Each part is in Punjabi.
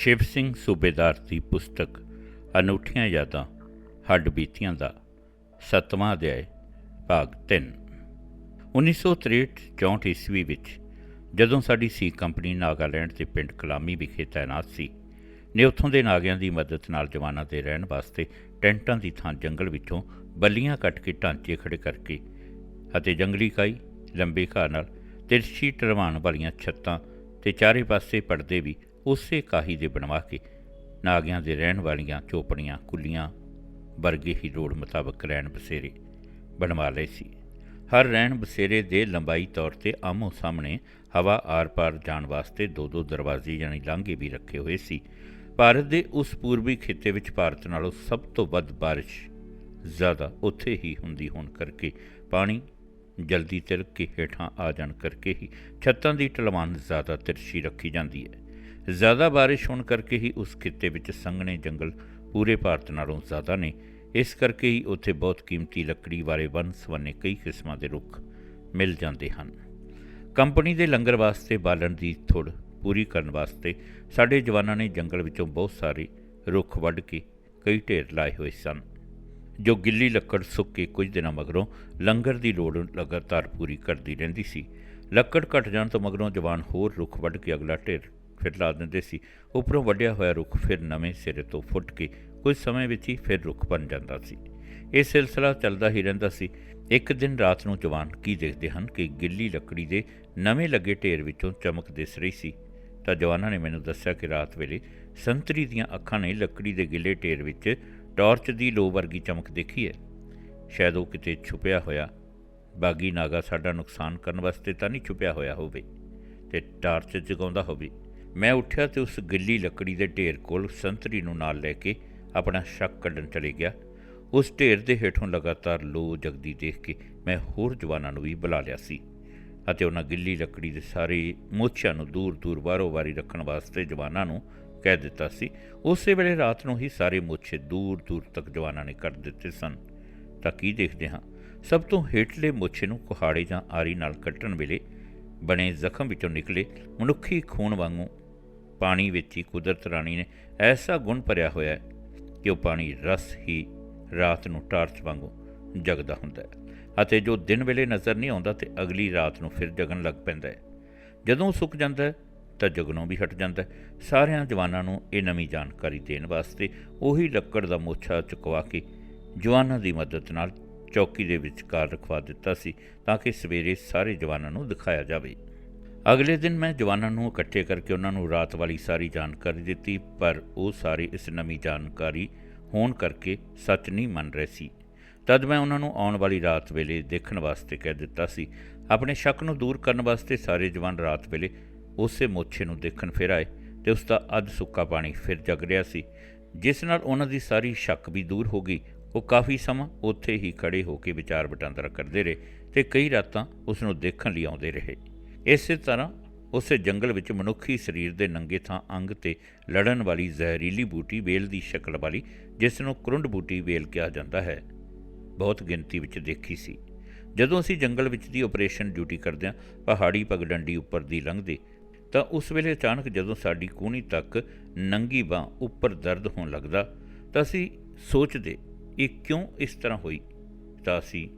ਸ਼ਿਵ ਸਿੰਘ ਸੂਬੇਦਾਰ ਦੀ ਪੁਸਤਕ ਅਨੂਠੀਆਂ ਯਾਦਾਂ, ਹੱਡ ਬੀਤੀਆਂ ਦਾ ਸੱਤਵਾਂ ਅਧਿਆਇ, ਭਾਗ 3 1963 ਈਸਵੀ ਵਿੱਚ ਜਦੋਂ ਸਾਡੀ ਸੀ ਕੰਪਨੀ ਨਾਗਾਲੈਂਡ ਦੇ ਪਿੰਡ ਕਲਾਮੀ ਵਿਖੇ ਤਾਇਨਾਤ ਸੀ, ਨੇ ਉੱਥੋਂ ਦੇ ਨਾਗਿਆਂ ਦੀ ਮਦਦ ਨਾਲ ਜਵਾਨਾਂ ਦੇ ਰਹਿਣ ਵਾਸਤੇ ਟੈਂਟਾਂ ਦੀ ਥਾਂ ਜੰਗਲ ਵਿੱਚੋਂ ਬੱਲੀਆਂ ਕੱਟ ਕੇ ਢਾਂਚੇ ਖੜੇ ਕਰਕੇ ਅਤੇ ਜੰਗਲੀ ਕਾਈ, ਲੰਬੇ ਘਾਹ ਨਾਲ ਤਿਰਛੀ ਟਰਵਾਣ ਵਾਲੀਆਂ ਛੱਤਾਂ ਤੇ ਚਾਰੇ ਪਾਸੇ ਪਰਦੇ ਵੀ ਉਸੇ ਕਾਹੀ ਦੇ ਬਣਵਾ ਕੇ ਨਾਗਿਆਂ ਦੇ ਰਹਿਣ ਵਾਲੀਆਂ ਚੋਪੜੀਆਂ ਕੁੱਲੀਆਂ ਵਰਗੇ ਹੀ ਰੋਡ ਮੁਤਾਬਕ ਰਹਿਣ ਬਸੇਰੇ ਬਣਵਾ ਲਏ ਸੀ। ਹਰ ਰਹਿਣ ਬਸੇਰੇ ਦੇ ਲੰਬਾਈ ਤੌਰ ਤੇ ਆਮੋ ਸਾਹਮਣੇ ਹਵਾ ਆਰ-ਪਾਰ ਜਾਣ ਵਾਸਤੇ ਦੋ ਦੋ ਦਰਵਾਜ਼ੇ ਯਾਨੀ ਲਾਂਘੇ ਵੀ ਰੱਖੇ ਹੋਏ ਸੀ। ਭਾਰਤ ਦੇ ਉਸ ਪੂਰਬੀ ਖਿੱਤੇ ਵਿੱਚ ਭਾਰਤ ਨਾਲੋਂ ਸਭ ਤੋਂ ਵੱਧ ਬਾਰਿਸ਼ ਜ਼ਿਆਦਾ ਉੱਥੇ ਹੀ ਹੁੰਦੀ ਹੋਣ ਕਰਕੇ ਪਾਣੀ ਜਲਦੀ ਤਿਲਕ ਕੇ ਹੇਠਾਂ ਆ ਜਾਣ ਕਰਕੇ ਹੀ ਛੱਤਾਂ ਦੀ ਢਲਵਾਨ ਜ਼ਿਆਦਾ ਤਿਰਛੀ ਰੱਖੀ ਜਾਂਦੀ ਹੈ। ਜ਼ਿਆਦਾ ਬਾਰਿਸ਼ ਹੋਣ ਕਰਕੇ ਹੀ ਉਸ ਖਿੱਤੇ ਵਿੱਚ ਸੰਘਣੇ ਜੰਗਲ ਪੂਰੇ ਭਾਰਤ ਨਾਲੋਂ ਜ਼ਿਆਦਾ ਨੇ। ਇਸ ਕਰਕੇ ਹੀ ਉੱਥੇ ਬਹੁਤ ਕੀਮਤੀ ਲੱਕੜੀ ਵਾਲੇ ਵਨ ਸਵੰਨੇ ਕਈ ਕਿਸਮਾਂ ਦੇ ਰੁੱਖ ਮਿਲ ਜਾਂਦੇ ਹਨ। ਕੰਪਨੀ ਦੇ ਲੰਗਰ ਵਾਸਤੇ ਬਾਲਣ ਦੀ ਥੁੜ ਪੂਰੀ ਕਰਨ ਵਾਸਤੇ ਸਾਡੇ ਜਵਾਨਾਂ ਨੇ ਜੰਗਲ ਵਿੱਚੋਂ ਬਹੁਤ ਸਾਰੇ ਰੁੱਖ ਵੱਢ ਕੇ ਕਈ ਢੇਰ ਲਾਏ ਹੋਏ ਸਨ, ਜੋ ਗਿੱਲੀ ਲੱਕੜ ਸੁੱਕ ਕੇ ਕੁਝ ਦਿਨਾਂ ਮਗਰੋਂ ਲੰਗਰ ਦੀ ਲੋੜ ਲਗਾਤਾਰ ਪੂਰੀ ਕਰਦੀ ਰਹਿੰਦੀ ਸੀ। ਲੱਕੜ ਘਟ ਜਾਣ ਤੋਂ ਮਗਰੋਂ ਜਵਾਨ ਹੋਰ ਰੁੱਖ ਵੱਢ ਕੇ ਅਗਲਾ ਢੇਰ ਫਿਰ ਲਾ ਦਿੰਦੇ ਸੀ। ਉੱਪਰੋਂ ਵੱਢਿਆ ਹੋਇਆ ਰੁੱਖ ਫਿਰ ਨਵੇਂ ਸਿਰੇ ਤੋਂ ਫੁੱਟ ਕੇ ਕੁਝ ਸਮੇਂ ਵਿੱਚ ਹੀ ਫਿਰ ਰੁੱਖ ਬਣ ਜਾਂਦਾ ਸੀ। ਇਹ ਸਿਲਸਿਲਾ ਚੱਲਦਾ ਹੀ ਰਹਿੰਦਾ ਸੀ। ਇੱਕ ਦਿਨ ਰਾਤ ਨੂੰ ਜਵਾਨ ਕੀ ਦੇਖਦੇ ਹਨ ਕਿ ਗਿੱਲੀ ਲੱਕੜੀ ਦੇ ਨਵੇਂ ਲੱਗੇ ਢੇਰ ਵਿੱਚੋਂ ਚਮਕ ਦਿਸ ਰਹੀ ਸੀ। ਤਾਂ ਜਵਾਨਾਂ ਨੇ ਮੈਨੂੰ ਦੱਸਿਆ ਕਿ ਰਾਤ ਵੇਲੇ ਸੰਤਰੀ ਦੀਆਂ ਅੱਖਾਂ ਨੇ ਲੱਕੜੀ ਦੇ ਗਿੱਲੇ ਢੇਰ ਵਿੱਚ ਟਾਰਚ ਦੀ ਲੋ ਵਰਗੀ ਚਮਕ ਦੇਖੀ ਹੈ। ਸ਼ਾਇਦ ਉਹ ਕਿਤੇ ਛੁਪਿਆ ਹੋਇਆ, ਬਾਗੀ ਨਾਗਾ ਸਾਡਾ ਨੁਕਸਾਨ ਕਰਨ ਵਾਸਤੇ ਤਾਂ ਨਹੀਂ ਛੁਪਿਆ ਹੋਇਆ ਹੋਵੇ ਤੇ ਟਾਰਚ ਜਗਾਉਂਦਾ ਹੋਵੇ। ਮੈਂ ਉੱਠਿਆ ਤੇ ਉਸ ਗਿੱਲੀ ਲੱਕੜੀ ਦੇ ਢੇਰ ਕੋਲ ਸੰਤਰੀ ਨੂੰ ਨਾਲ ਲੈ ਕੇ ਆਪਣਾ ਸ਼ੱਕ ਕੱਢਣ ਚਲੇ ਗਿਆ। ਉਸ ਢੇਰ ਦੇ ਹੇਠੋਂ ਲਗਾਤਾਰ ਲੋ ਜਗਦੀ ਦੇਖ ਕੇ ਮੈਂ ਹੋਰ ਜਵਾਨਾਂ ਨੂੰ ਵੀ ਬੁਲਾ ਲਿਆ ਸੀ ਅਤੇ ਉਹਨਾਂ ਗਿੱਲੀ ਲੱਕੜੀ ਦੇ ਸਾਰੇ ਮੋਚਿਆਂ ਨੂੰ ਦੂਰ-ਦੂਰ, ਵਾਰੋ-ਵਾਰੀ ਰੱਖਣ ਵਾਸਤੇ ਜਵਾਨਾਂ ਨੂੰ ਕਹਿ ਦਿੱਤਾ ਸੀ। ਉਸੇ ਵੇਲੇ ਰਾਤ ਨੂੰ ਹੀ ਸਾਰੇ ਮੋਛੇ ਦੂਰ-ਦੂਰ ਤੱਕ ਜਵਾਨਾਂ ਨੇ ਕੱਢ ਦਿੱਤੇ ਸਨ। ਤਾਂ ਕੀ ਦੇਖਦੇ ਹਾਂ? ਸਭ ਤੋਂ ਹੇਠਲੇ ਮੋਛੇ ਨੂੰ ਕੁਹਾੜੇ ਜਾਂ ਆਰੀ ਨਾਲ ਕੱਟਣ ਵੇਲੇ ਬਣੇ ਜ਼ਖਮ ਵਿੱਚੋਂ ਨਿਕਲੇ ਮਨੁੱਖੀ ਖੂਨ ਵਾਂਗੂ ਪਾਣੀ ਵਿੱਚ ਹੀ ਕੁਦਰਤ ਰਾਣੀ ਨੇ ਐਸਾ ਗੁਣ ਭਰਿਆ ਹੋਇਆ ਹੈ ਕਿ ਉਹ ਪਾਣੀ ਰਸ ਹੀ ਰਾਤ ਨੂੰ ਟਾਰਚ ਵਾਂਗੂ ਜਗਦਾ ਹੁੰਦਾ ਹੈ ਅਤੇ ਜੋ ਦਿਨ ਵੇਲੇ ਨਜ਼ਰ ਨਹੀਂ ਆਉਂਦਾ ਤੇ ਅਗਲੀ ਰਾਤ ਨੂੰ ਫਿਰ ਜਗਣ ਲੱਗ ਪੈਂਦਾ ਹੈ। ਜਦੋਂ ਸੁੱਕ ਜਾਂਦਾ ਹੈ, ਤਾਂ ਜਗਨੋਂ ਵੀ ਹਟ ਜਾਂਦਾ ਹੈ। ਸਾਰਿਆਂ ਜਵਾਨਾਂ ਨੂੰ ਇਹ ਨਵੀਂ ਜਾਣਕਾਰੀ ਦੇਣ ਵਾਸਤੇ ਉਹੀ ਲੱਕੜ ਦਾ ਮੋਛਾ ਚੁਕਵਾ ਕੇ ਜਵਾਨਾਂ ਦੀ ਮਦਦ ਨਾਲ ਚੌਕੀ ਦੇ ਵਿਚਕਾਰ ਰਖਵਾ ਦਿੱਤਾ ਸੀ ਤਾਂ ਕਿ ਸਵੇਰੇ ਸਾਰੇ ਜਵਾਨਾਂ ਨੂੰ ਦਿਖਾਇਆ ਜਾਵੇ। ਅਗਲੇ ਦਿਨ ਮੈਂ ਜਵਾਨਾਂ ਨੂੰ ਇਕੱਠੇ ਕਰਕੇ ਉਹਨਾਂ ਨੂੰ ਰਾਤ ਵਾਲੀ ਸਾਰੀ ਜਾਣਕਾਰੀ ਦਿੱਤੀ, ਪਰ ਉਹ ਸਾਰੇ ਇਸ ਨਵੀਂ ਜਾਣਕਾਰੀ ਹੋਣ ਕਰਕੇ ਸੱਚ ਨਹੀਂ ਮੰਨ ਰਹੇ ਸੀ। ਤਦ ਮੈਂ ਉਹਨਾਂ ਨੂੰ ਆਉਣ ਵਾਲੀ ਰਾਤ ਵੇਲੇ ਦੇਖਣ ਵਾਸਤੇ ਕਹਿ ਦਿੱਤਾ ਸੀ। ਆਪਣੇ ਸ਼ੱਕ ਨੂੰ ਦੂਰ ਕਰਨ ਵਾਸਤੇ ਸਾਰੇ ਜਵਾਨ ਰਾਤ ਵੇਲੇ ਉਸੇ ਮੋਛੇ ਨੂੰ ਦੇਖਣ ਫਿਰ ਆਏ ਤੇ ਉਸ ਦਾ ਅੱਧ ਸੁੱਕਾ ਪਾਣੀ ਫਿਰ ਜਗ ਰਿਹਾ ਸੀ। ਜਿਸ ਨਾਲ ਉਹਨਾਂ ਦੀ ਸਾਰੀ ਸ਼ੱਕ ਵੀ ਦੂਰ ਹੋ ਗਈ। ਉਹ ਕਾਫੀ ਸਮਾਂ ਉੱਥੇ ਹੀ ਖੜੇ ਹੋ ਕੇ ਵਿਚਾਰ ਵਟਾਂਦਰਾ ਕਰਦੇ ਰਹੇ ਤੇ ਕਈ ਰਾਤਾਂ ਉਸ ਨੂੰ ਦੇਖਣ ਲਈ ਆਉਂਦੇ ਰਹੇ। ਇਸੇ ਤਰ੍ਹਾਂ ਉਸੇ ਜੰਗਲ ਵਿੱਚ ਮਨੁੱਖੀ ਸਰੀਰ ਦੇ ਨੰਗੇ ਥਾਂ ਅੰਗ ਤੇ ਲੜਨ ਵਾਲੀ ਜ਼ਹਿਰੀਲੀ ਬੂਟੀ ਵੇਲ ਦੀ ਸ਼ਕਲ ਵਾਲੀ, ਜਿਸ ਨੂੰ ਕਰੁੰਡ ਬੂਟੀ ਵੇਲ ਕਿਹਾ ਜਾਂਦਾ ਹੈ, ਬਹੁਤ ਗਿਣਤੀ ਵਿੱਚ ਦੇਖੀ ਸੀ। ਜਦੋਂ ਅਸੀਂ ਜੰਗਲ ਵਿੱਚ ਦੀ ਆਪਰੇਸ਼ਨ ਡਿਊਟੀ ਕਰਦਿਆਂ ਪਹਾੜੀ ਪਗਡੰਡੀ ਉੱਪਰ ਦੀ ਲੰਘਦੇ, ਤਾਂ ਉਸ ਵੇਲੇ ਅਚਾਨਕ ਜਦੋਂ ਸਾਡੀ ਕੂਣੀ ਤੱਕ ਨੰਗੀ ਬਾਹ ਉੱਪਰ ਦਰਦ ਹੋਣ ਲੱਗਦਾ, ਤਾਂ ਅਸੀਂ ਸੋਚਦੇ, ਇਹ ਕਿਉਂ ਇਸ ਤਰ੍ਹਾਂ ਹੋਈ? ਤਾਂ ਅਸੀਂ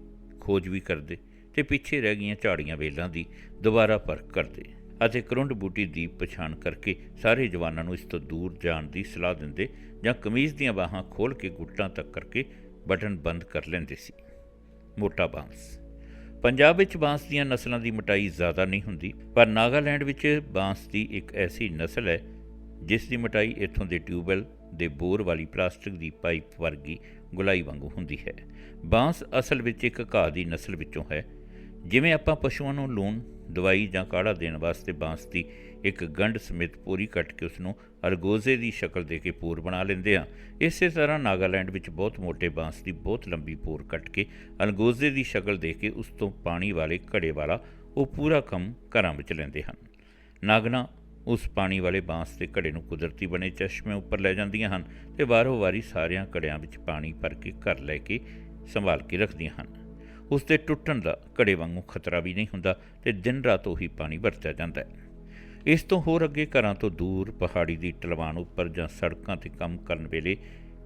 ਖੋਜ ਵੀ ਕਰਦੇ ਤੇ ਪਿੱਛੇ ਰਹਿ ਗਈਆਂ ਝਾੜੀਆਂ ਵੇਲਾਂ ਦੀ ਦੁਬਾਰਾ ਪਰਖ ਕਰਦੇ ਅਤੇ ਕਰੁੰਡ ਬੂਟੀ ਦੀ ਪਛਾਣ ਕਰਕੇ ਸਾਰੇ ਜਵਾਨਾਂ ਨੂੰ ਇਸ ਤੋਂ ਦੂਰ ਜਾਣ ਦੀ ਸਲਾਹ ਦਿੰਦੇ ਜਾਂ ਕਮੀਜ਼ ਦੀਆਂ ਬਾਹਾਂ ਖੋਲ ਕੇ ਗੁੱਟਾਂ ਤੱਕ ਕਰਕੇ ਬਟਨ ਬੰਦ ਕਰ ਲੈਂਦੇ ਸੀ। ਮੋਟਾ ਬਾਂਸ। ਪੰਜਾਬ ਵਿੱਚ ਬਾਂਸ ਦੀਆਂ ਨਸਲਾਂ ਦੀ ਮਟਾਈ ਜ਼ਿਆਦਾ ਨਹੀਂ ਹੁੰਦੀ, ਪਰ ਨਾਗਾਲੈਂਡ ਵਿੱਚ ਬਾਂਸ ਦੀ ਇੱਕ ਐਸੀ ਨਸਲ ਹੈ ਜਿਸ ਦੀ ਮਟਾਈ ਇੱਥੋਂ ਦੇ ਟਿਊਬਵੈਲ ਦੇ ਬੋਰ ਵਾਲੀ ਪਲਾਸਟਿਕ ਦੀ ਪਾਈਪ ਵਰਗੀ ਗੁਲਾਈ ਵਾਂਗੂ ਹੁੰਦੀ ਹੈ। ਬਾਂਸ ਅਸਲ ਵਿੱਚ ਇੱਕ ਘਾਹ ਦੀ ਨਸਲ ਵਿੱਚੋਂ ਹੈ ਜਿਵੇਂ ਆਪਾਂ ਪਸ਼ੂਆਂ ਨੂੰ ਲੂਣ, ਦਵਾਈ ਜਾਂ ਕਾੜਾ ਦੇਣ ਵਾਸਤੇ ਬਾਂਸ ਦੀ ਇੱਕ ਗੰਢ ਸਮੇਤ ਪੂਰੀ ਕੱਟ ਕੇ ਉਸ ਨੂੰ ਅਲਗੋਜ਼ੇ ਦੀ ਸ਼ਕਲ ਦੇ ਕੇ ਪੂਰ ਬਣਾ ਲੈਂਦੇ ਆ ਇਸੇ ਤਰ੍ਹਾਂ ਨਾਗਾਲੈਂਡ ਵਿੱਚ ਬਹੁਤ ਮੋਟੇ ਬਾਂਸ ਦੀ ਬਹੁਤ ਲੰਬੀ ਪੂਰ ਕੱਟ ਕੇ ਅਲਗੋਜ਼ੇ ਦੀ ਸ਼ਕਲ ਦੇ ਕੇ ਉਸ ਤੋਂ ਪਾਣੀ ਵਾਲੇ ਘੜੇ ਵਾਲਾ ਉਹ ਪੂਰਾ ਕੰਮ ਘਰਾਂ ਵਿੱਚ ਲੈਂਦੇ ਹਨ। ਨਾਗਨਾ ਉਸ ਪਾਣੀ ਵਾਲੇ ਬਾਂਸ ਦੇ ਘੜੇ ਨੂੰ ਕੁਦਰਤੀ ਬਣੇ ਚਸ਼ਮੇ ਉੱਪਰ ਲੈ ਜਾਂਦੀਆਂ ਹਨ ਤੇ ਵਾਰੋ ਵਾਰੀ ਸਾਰਿਆਂ ਘੜਿਆਂ ਵਿੱਚ ਪਾਣੀ ਭਰ ਕੇ ਘਰ ਲੈ ਕੇ ਸੰਭਾਲ ਕੇ ਰੱਖਦੀਆਂ ਹਨ। ਉਸ ਦੇ ਟੁੱਟਣ ਦਾ ਘੜੇ ਵਾਂਗੂ ਖਤਰਾ ਵੀ ਨਹੀਂ ਹੁੰਦਾ ਤੇ ਦਿਨ ਰਾਤ ਉਹੀ ਪਾਣੀ ਵਰਤਿਆ ਜਾਂਦਾ ਹੈ। ਇਸ ਤੋਂ ਹੋਰ ਅੱਗੇ ਘਰਾਂ ਤੋਂ ਦੂਰ ਪਹਾੜੀ ਦੀ ਟਲਵਾਨ ਉੱਪਰ ਜਾਂ ਸੜਕਾਂ ਤੇ ਕੰਮ ਕਰਨ ਵੇਲੇ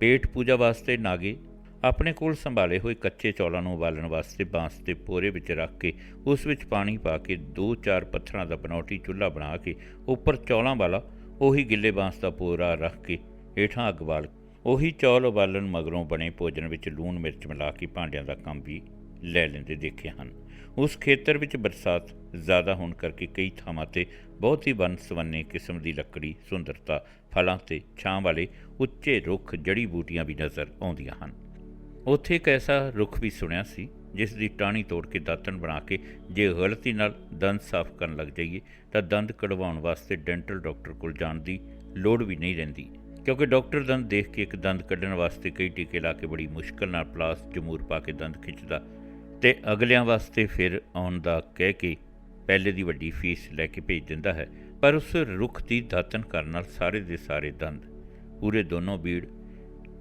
ਪੇਟ ਪੂਜਾ ਵਾਸਤੇ ਨਾਗੇ, ਆਪਣੇ ਕੋਲ ਸੰਭਾਲੇ ਹੋਏ ਕੱਚੇ ਚੌਲਾਂ ਨੂੰ ਉਬਾਲਣ ਵਾਸਤੇ ਬਾਂਸ ਦੇ ਪੋਰੇ ਵਿੱਚ ਰੱਖ ਕੇ ਉਸ ਵਿੱਚ ਪਾਣੀ ਪਾ ਕੇ ਦੋ ਚਾਰ ਪੱਥਰਾਂ ਦਾ ਬਨੌਟੀ ਚੁੱਲ੍ਹਾ ਬਣਾ ਕੇ ਉੱਪਰ ਚੌਲਾਂ ਵਾਲਾ ਉਹੀ ਗਿੱਲੇ ਬਾਂਸ ਦਾ ਪੋਰਾ ਰੱਖ ਕੇ ਹੇਠਾਂ ਅੱਗ ਬਾਲ, ਉਹੀ ਚੌਲ ਉਬਾਲਣ ਮਗਰੋਂ ਬਣੇ ਭੋਜਨ ਵਿੱਚ ਲੂਣ ਮਿਰਚ ਮਿਲਾ ਕੇ ਭਾਂਡਿਆਂ ਦਾ ਕੰਮ ਵੀ ਲੈ ਲੈਂਦੇ ਦੇਖੇ ਹਨ। ਉਸ ਖੇਤਰ ਵਿੱਚ ਬਰਸਾਤ ਜ਼ਿਆਦਾ ਹੋਣ ਕਰਕੇ ਕਈ ਥਾਵਾਂ ਤੇ ਬਹੁਤ ਹੀ ਵੰਨ-ਸਵੰਨੇ ਕਿਸਮ ਦੀ ਲੱਕੜੀ, ਸੁੰਦਰਤਾ, ਫਲਾਂ ਤੇ ਛਾਂ ਵਾਲੇ ਉੱਚੇ ਰੁੱਖ, ਜੜੀ ਬੂਟੀਆਂ ਵੀ ਨਜ਼ਰ ਆਉਂਦੀਆਂ ਹਨ। ਉੱਥੇ ਇੱਕ ਐਸਾ ਰੁੱਖ ਵੀ ਸੁਣਿਆ ਸੀ, ਜਿਸ ਦੀ ਟਾਹਣੀ ਤੋੜ ਕੇ ਦਾਤਣ ਬਣਾ ਕੇ ਜੇ ਗਲਤੀ ਨਾਲ ਦੰਦ ਸਾਫ਼ ਕਰਨ ਲੱਗ ਜਾਈਏ, ਤਾਂ ਦੰਦ ਕਢਵਾਉਣ ਵਾਸਤੇ ਡੈਂਟਲ ਡਾਕਟਰ ਕੋਲ ਜਾਣ ਦੀ ਲੋੜ ਵੀ ਨਹੀਂ ਰਹਿੰਦੀ, ਕਿਉਂਕਿ ਡਾਕਟਰ ਦੰਦ ਦੇਖ ਕੇ ਇੱਕ ਦੰਦ ਕੱਢਣ ਵਾਸਤੇ ਕਈ ਟੀਕੇ ਲਾ ਕੇ ਬੜੀ ਮੁਸ਼ਕਲ ਨਾਲ ਪਲਾਸ ਜਮੂਰ ਪਾ ਕੇ ਦੰਦ ਖਿੱਚਦਾ ਤੇ ਅਗਲਿਆਂ ਵਾਸਤੇ ਫਿਰ ਆਉਣ ਦਾ ਕਹਿ ਕੇ ਪਹਿਲੇ ਦੀ ਵੱਡੀ ਫੀਸ ਲੈ ਕੇ ਭੇਜ ਦਿੰਦਾ ਹੈ, ਪਰ ਉਸ ਰੁੱਖ ਦੀ ਦਾਤਣ ਕਰਨ ਨਾਲ ਸਾਰੇ ਦੇ ਸਾਰੇ ਦੰਦ, ਪੂਰੇ ਦੋਨੋਂ ਬੀੜ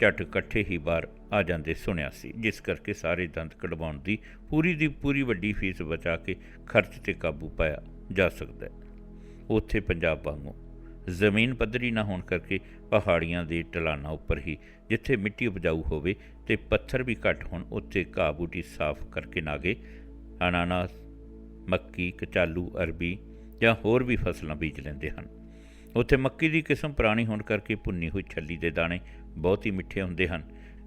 ਝਟ ਇਕੱਠੇ ਹੀ ਬਾਹਰ ਆ ਜਾਂਦੇ ਸੁਣਿਆ ਸੀ, ਜਿਸ ਕਰਕੇ ਸਾਰੇ ਦੰਦ ਕਢਵਾਉਣ ਦੀ ਪੂਰੀ ਦੀ ਪੂਰੀ ਵੱਡੀ ਫੀਸ ਬਚਾ ਕੇ ਖਰਚ ਤੇ ਕਾਬੂ ਪਾਇਆ ਜਾ ਸਕਦਾ ਹੈ। ਉੱਥੇ ਪੰਜਾਬ ਵਾਂਗੂ ਜ਼ਮੀਨ ਪੱਧਰੀ ਨਾ ਹੋਣ ਕਰਕੇ ਪਹਾੜੀਆਂ ਦੇ ਢਲਾਨਾਂ ਉੱਪਰ ਹੀ ਜਿੱਥੇ ਮਿੱਟੀ ਉਪਜਾਊ ਹੋਵੇ ਤੇ ਪੱਥਰ ਵੀ ਘੱਟ ਹੋਣ ਉੱਤੇ ਘਾਹ ਬੂਟੀ ਸਾਫ਼ ਕਰਕੇ ਨਾਗੇ। ਅਨਾਨਾਸ, ਮੱਕੀ, ਕਚਾਲੂ, ਅਰਬੀ ਜਾਂ ਹੋਰ ਵੀ ਫਸਲਾਂ ਬੀਜ ਲੈਂਦੇ ਹਨ। ਉੱਥੇ ਮੱਕੀ ਦੀ ਕਿਸਮ ਪੁਰਾਣੀ ਹੋਣ ਕਰਕੇ ਭੁੰਨੀ ਹੋਈ ਛੱਲੀ ਦੇ ਦਾਣੇ ਬਹੁਤ ਹੀ ਮਿੱਠੇ ਹੁੰਦੇ ਹਨ।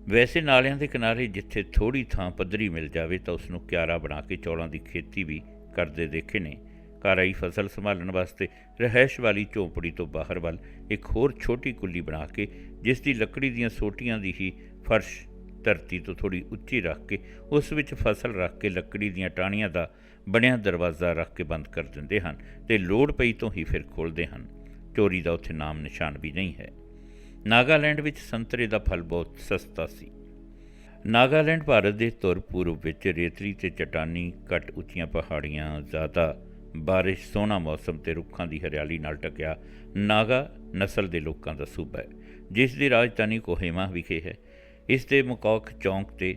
ਵੈਸੇ ਨਾਲਿਆਂ ਦੇ ਕਿਨਾਰੇ ਜਿੱਥੇ ਥੋੜੀ ਥਾਂ ਪੱਧਰੀ ਮਿਲ ਜਾਵੇ ਤਾਂ ਉਸ ਨੂੰ ਕਿਆਰਾ ਬਣਾ ਕੇ ਚੌਲਾਂ ਦੀ ਖੇਤੀ ਵੀ ਕਰਦੇ ਦੇਖੇ ਨੇ। ਕਾਰਾਈ ਫਸਲ ਸੰਭਾਲਣ ਵਾਸਤੇ ਰਹਿائش ਵਾਲੀ ਝੋਪੜੀ ਤੋਂ ਬਾਹਰ ਵੱਲ ਇੱਕ ਹੋਰ ਛੋਟੀ ਕੁੱਲੀ ਬਣਾ ਕੇ, ਜਿਸ ਦੀ ਲੱਕੜੀ ਦੀਆਂ ਸੋਟੀਆਂ ਦੀ ਹੀ ਫਰਸ਼ ਧਰਤੀ ਤੋਂ ਥੋੜੀ ਉੱਚੀ ਰੱਖ ਕੇ, ਉਸ ਵਿੱਚ ਫਸਲ ਰੱਖ ਕੇ ਲੱਕੜੀ ਦੀਆਂ ਟਾਹਣੀਆਂ ਦਾ ਬਣਿਆ ਦਰਵਾਜ਼ਾ ਰੱਖ ਕੇ ਬੰਦ ਕਰ ਦਿੰਦੇ ਹਨ ਤੇ ਲੋੜ ਪਈ ਤੋਂ ਹੀ ਫਿਰ ਖੋਲ੍ਹਦੇ ਹਨ। ਚੋਰੀ ਦਾ ਉੱਥੇ ਨਾਮ ਨਿਸ਼ਾਨ ਵੀ ਨਹੀਂ ਹੈ। ਨਾਗਾਲੈਂਡ ਵਿੱਚ ਸੰਤਰੇ ਦਾ ਫਲ ਬਹੁਤ ਸਸਤਾ ਸੀ। ਨਾਗਾਲੈਂਡ ਭਾਰਤ ਦੇ ਤੁਰ ਪੂਰਬ ਵਿੱਚ ਰੇਤਲੀ ਤੇ ਚਟਾਨੀ, ਘੱਟ ਉੱਚੀਆਂ ਪਹਾੜੀਆਂ, ਜ਼ਿਆਦਾ ਬਾਰਿਸ਼, ਸੋਹਣਾ ਮੌਸਮ ਤੇ ਰੁੱਖਾਂ ਦੀ ਹਰਿਆਲੀ ਨਾਲ ਟਕਿਆ ਨਾਗਾ ਨਸਲ ਦੇ ਲੋਕਾਂ ਦਾ ਸੂਬਾ ਹੈ, ਜਿਸ ਦੀ ਰਾਜਧਾਨੀ ਕੋਹਿਮਾ ਵਿਖੇ ਹੈ। ਇਸ ਦੇ ਮੁਕੌਕ ਚੌਂਕ ਤੇ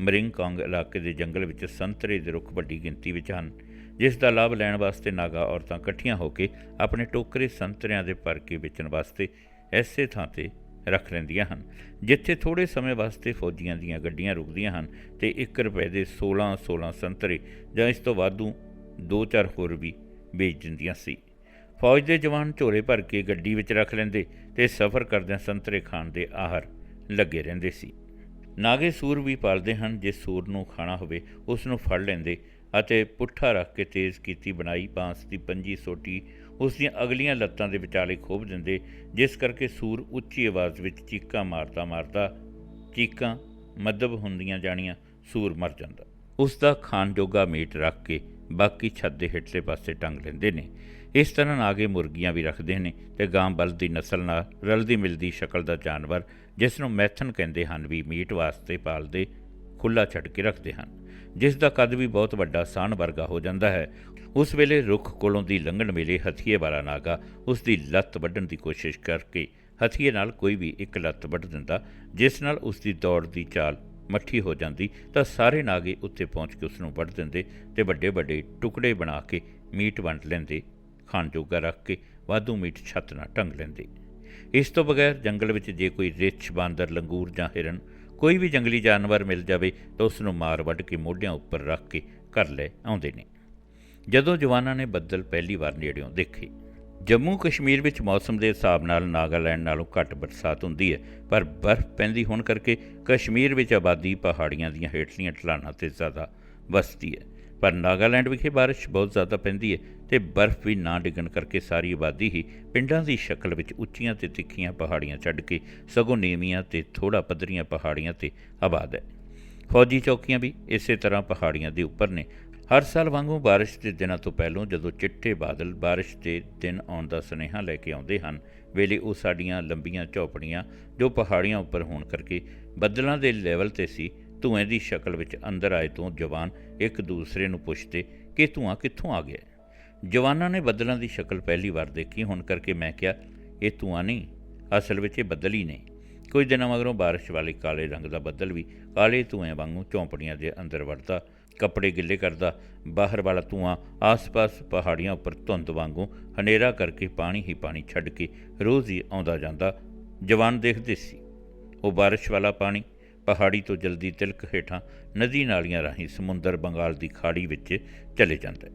ਮਰਿੰਗਕਾਂਗ ਇਲਾਕੇ ਦੇ ਜੰਗਲ ਵਿੱਚ ਸੰਤਰੇ ਦੇ ਰੁੱਖ ਵੱਡੀ ਗਿਣਤੀ ਵਿੱਚ ਹਨ, ਜਿਸ ਦਾ ਲਾਭ ਲੈਣ ਵਾਸਤੇ ਨਾਗਾ ਔਰਤਾਂ ਇਕੱਠੀਆਂ ਹੋ ਕੇ ਆਪਣੇ ਟੋਕਰੇ ਸੰਤਰਿਆਂ ਦੇ ਭਰ ਕੇ ਵੇਚਣ ਵਾਸਤੇ ਐਸੇ ਥਾਂ ਤੇ ਰੱਖ ਲੈਂਦੀਆਂ ਹਨ, ਜਿੱਥੇ ਥੋੜੇ ਸਮੇਂ ਵਾਸਤੇ ਫੌਜੀਆਂ ਦੀਆਂ ਗੱਡੀਆਂ ਰੁਕਦੀਆਂ ਹਨ ਤੇ 1 ਰੁਪਏ ਦੇ 16 16 ਸੰਤਰੇ ਜਾਂ ਇਸ ਤੋਂ ਵਾਧੂ ਦੋ ਚਾਰ ਹੋਰ ਵੀ ਵੇਚ ਦਿੰਦੀਆਂ ਸੀ। ਫੌਜ ਦੇ ਜਵਾਨ ਝੋਲੇ ਭਰ ਕੇ ਗੱਡੀ ਵਿੱਚ ਰੱਖ ਲੈਂਦੇ ਤੇ ਸਫ਼ਰ ਕਰਦਿਆਂ ਸੰਤਰੇ ਖਾਣ ਦੇ ਆਹਰ ਲੱਗੇ ਰਹਿੰਦੇ ਸੀ। ਨਾਗੇ ਸੂਰ ਵੀ ਪਾਲਦੇ ਹਨ, ਜੇ ਸੂਰ ਨੂੰ ਖਾਣਾ ਹੋਵੇ, ਉਸ ਨੂੰ ਫੜ ਲੈਂਦੇ ਅਤੇ ਪੁੱਠਾ ਰੱਖ ਕੇ ਤੇਜ਼ ਕੀਤੀ ਬਣਾਈ ਬਾਂਸ ਦੀ ਪੰਜੀ ਸੋਟੀ ਉਸ ਦੀਆਂ ਅਗਲੀਆਂ ਲੱਤਾਂ ਦੇ ਵਿਚਾਲੇ ਖੋਭ ਦਿੰਦੇ, ਜਿਸ ਕਰਕੇ ਸੂਰ ਉੱਚੀ ਆਵਾਜ਼ ਵਿੱਚ ਚੀਕਾਂ ਮਾਰਦਾ ਮਾਰਦਾ, ਚੀਕਾਂ ਮੱਧਬ ਹੁੰਦੀਆਂ ਜਾਣੀਆਂ, ਸੂਰ ਮਰ ਜਾਂਦਾ। ਉਸ ਦਾ ਖਾਣ ਜੋਗਾ ਮੀਟ ਰੱਖ ਕੇ ਬਾਕੀ ਛੱਤ ਦੇ ਹੇਠਲੇ ਪਾਸੇ ਟੰਗ ਲੈਂਦੇ ਨੇ। ਇਸ ਤਰ੍ਹਾਂ ਨਾਗੇ ਮੁਰਗੀਆਂ ਵੀ ਰੱਖਦੇ ਨੇ ਤੇ ਗਾਂ ਬਲਦ ਦੀ ਨਸਲ ਨਾਲ ਰਲਦੀ ਮਿਲਦੀ ਸ਼ਕਲ ਦਾ ਜਾਨਵਰ ਜਿਸ ਨੂੰ ਮੈਥਨ ਕਹਿੰਦੇ ਹਨ ਵੀ ਮੀਟ ਵਾਸਤੇ ਪਾਲਦੇ ਖੁੱਲਾ ਛੱਡ ਕੇ ਰੱਖਦੇ ਹਨ, ਜਿਸ ਦਾ ਕੱਦ ਵੀ ਬਹੁਤ ਵੱਡਾ ਸਾਣ ਵਰਗਾ ਹੋ ਜਾਂਦਾ ਹੈ, ਉਸ ਵੇਲੇ ਰੁੱਖ ਕੋਲੋਂ ਦੀ ਲੰਘਣ ਵੇਲੇ ਹਥੀਏ ਵਾਲਾ ਨਾਗਾ ਉਸ ਦੀ ਲੱਤ ਵੱਢਣ ਦੀ ਕੋਸ਼ਿਸ਼ ਕਰਕੇ ਹਥੀਏ ਨਾਲ ਕੋਈ ਵੀ ਇੱਕ ਲੱਤ ਵੱਢ ਦਿੰਦਾ, ਜਿਸ ਨਾਲ ਉਸ ਦੀ ਦੌੜ ਦੀ ਚਾਲ ਮੱਠੀ ਹੋ ਜਾਂਦੀ, ਤਾਂ ਸਾਰੇ ਨਾਗੇ ਉੱਤੇ ਪਹੁੰਚ ਕੇ ਉਸ ਨੂੰ ਵੱਢ ਦਿੰਦੇ ਤੇ ਵੱਡੇ ਵੱਡੇ ਟੁਕੜੇ ਬਣਾ ਕੇ ਮੀਟ ਵੰਡ ਲੈਂਦੇ, ਖਾਣ ਜੋਗਾ ਰੱਖ ਕੇ ਵਾਧੂ ਮੀਟ ਛੱਤ ਨਾਲ ਟੰਗ ਲੈਂਦੇ। ਇਸ ਤੋਂ ਬਗੈਰ ਜੰਗਲ ਵਿੱਚ ਜੇ ਕੋਈ ਰਿੱਛ, ਬਾਂਦਰ, ਲੰਗੂਰ ਜਾਂ ਹਿਰਨ ਕੋਈ ਵੀ ਜੰਗਲੀ ਜਾਨਵਰ ਮਿਲ ਜਾਵੇ ਤਾਂ ਉਸ ਨੂੰ ਮਾਰ ਵੱਢ ਕੇ ਮੋਢਿਆਂ ਉੱਪਰ ਰੱਖ ਕੇ ਘਰ ਲੈ ਆਉਂਦੇ ਨੇ। ਜਦੋਂ ਜਵਾਨਾਂ ਨੇ ਬੱਦਲ ਪਹਿਲੀ ਵਾਰ ਨੇੜਿਓਂ ਦੇਖੇ ਜੰਮੂ ਕਸ਼ਮੀਰ ਵਿੱਚ ਮੌਸਮ ਦੇ ਹਿਸਾਬ ਨਾਲ ਨਾਗਾਲੈਂਡ ਨਾਲੋਂ ਘੱਟ ਬਰਸਾਤ ਹੁੰਦੀ ਹੈ, ਪਰ ਬਰਫ਼ ਪੈਂਦੀ ਹੋਣ ਕਰਕੇ ਕਸ਼ਮੀਰ ਵਿੱਚ ਆਬਾਦੀ ਪਹਾੜੀਆਂ ਦੀਆਂ ਹੇਠਲੀਆਂ ਢਲਾਣਾਂ ਤੇ ਜ਼ਿਆਦਾ ਵਸਦੀ ਹੈ। ਪਰ ਨਾਗਾਲੈਂਡ ਵਿਖੇ ਬਾਰਿਸ਼ ਬਹੁਤ ਜ਼ਿਆਦਾ ਪੈਂਦੀ ਹੈ ਤੇ ਬਰਫ਼ ਵੀ ਨਾ ਡਿੱਗਣ ਕਰਕੇ ਸਾਰੀ ਆਬਾਦੀ ਹੀ ਪਿੰਡਾਂ ਦੀ ਸ਼ਕਲ ਵਿੱਚ ਉੱਚੀਆਂ ਤੇ ਤਿੱਖੀਆਂ ਪਹਾੜੀਆਂ ਛੱਡ ਕੇ ਸਗੋਂ ਨੀਵੀਆਂ ਤੇ ਥੋੜਾ ਪੱਧਰੀਆਂ ਪਹਾੜੀਆਂ ਤੇ ਆਬਾਦ ਹੈ। ਫੌਜੀ ਚੌਕੀਆਂ ਵੀ ਇਸੇ ਤਰ੍ਹਾਂ ਪਹਾੜੀਆਂ ਦੇ ਉੱਪਰ ਨੇ। ਹਰ ਸਾਲ ਵਾਂਗੂ ਬਾਰਿਸ਼ ਦੇ ਦਿਨਾਂ ਤੋਂ ਪਹਿਲਾਂ ਜਦੋਂ ਚਿੱਟੇ ਬਾਦਲ ਬਾਰਿਸ਼ ਦੇ ਦਿਨ ਆਉਣ ਦਾ ਸੁਨੇਹਾ ਲੈ ਕੇ ਆਉਂਦੇ ਹਨ, ਵੇਲੇ ਉਹ ਸਾਡੀਆਂ ਲੰਬੀਆਂ ਝੌਪੜੀਆਂ ਜੋ ਪਹਾੜੀਆਂ ਉੱਪਰ ਹੋਣ ਕਰਕੇ ਬੱਦਲਾਂ ਦੇ ਲੈਵਲ ਤੇ ਸੀ ਧੂਏ ਦੀ ਸ਼ਕਲ ਵਿੱਚ ਅੰਦਰ ਆਏ ਤੋਂ ਜਵਾਨ ਇੱਕ ਦੂਸਰੇ ਨੂੰ ਪੁੱਛਦੇ, ਕਿ ਧੂਆਂ ਕਿੱਥੋਂ ਆ ਗਿਆ? ਜਵਾਨਾਂ ਨੇ ਬੱਦਲਾਂ ਦੀ ਸ਼ਕਲ ਪਹਿਲੀ ਵਾਰ ਦੇਖੀ, ਹੁਣ ਕਰਕੇ ਮੈਂ ਕਿਹਾ, ਇਹ ਧੂਆਂ ਨਹੀਂ, ਅਸਲ ਵਿੱਚ ਇਹ ਬੱਦਲ ਹੀ ਨੇ। ਕੁਝ ਦਿਨਾਂ ਮਗਰੋਂ ਬਾਰਿਸ਼ ਵਾਲੇ ਕਾਲੇ ਰੰਗ ਦਾ ਬੱਦਲ ਵੀ ਕਾਲੇ ਧੂਏ ਵਾਂਗੂ ਝੌਂਪੜੀਆਂ ਦੇ ਅੰਦਰ ਵੜਦਾ, ਕੱਪੜੇ ਗਿੱਲੇ ਕਰਦਾ, ਬਾਹਰ ਵਾਲਾ ਧੂਆਂ ਆਸ-ਪਾਸ ਪਹਾੜੀਆਂ ਉੱਪਰ ਧੁੰਦ ਵਾਂਗੂ ਹਨੇਰਾ ਕਰਕੇ ਪਾਣੀ ਹੀ ਪਾਣੀ ਛੱਡ ਕੇ ਰੋਜ਼ ਹੀ ਆਉਂਦਾ ਜਾਂਦਾ ਜਵਾਨ ਦੇਖਦੇ ਸੀ। ਉਹ ਬਾਰਿਸ਼ ਵਾਲਾ ਪਾਣੀ ਪਹਾੜੀ ਤੋਂ ਜਲਦੀ ਤਿਲਕ ਹੇਠਾਂ ਨਦੀ ਨਾਲੀਆਂ ਰਾਹੀਂ ਸਮੁੰਦਰ ਬੰਗਾਲ ਦੀ ਖਾੜੀ ਵਿੱਚ ਚਲੇ ਜਾਂਦਾ ਹੈ।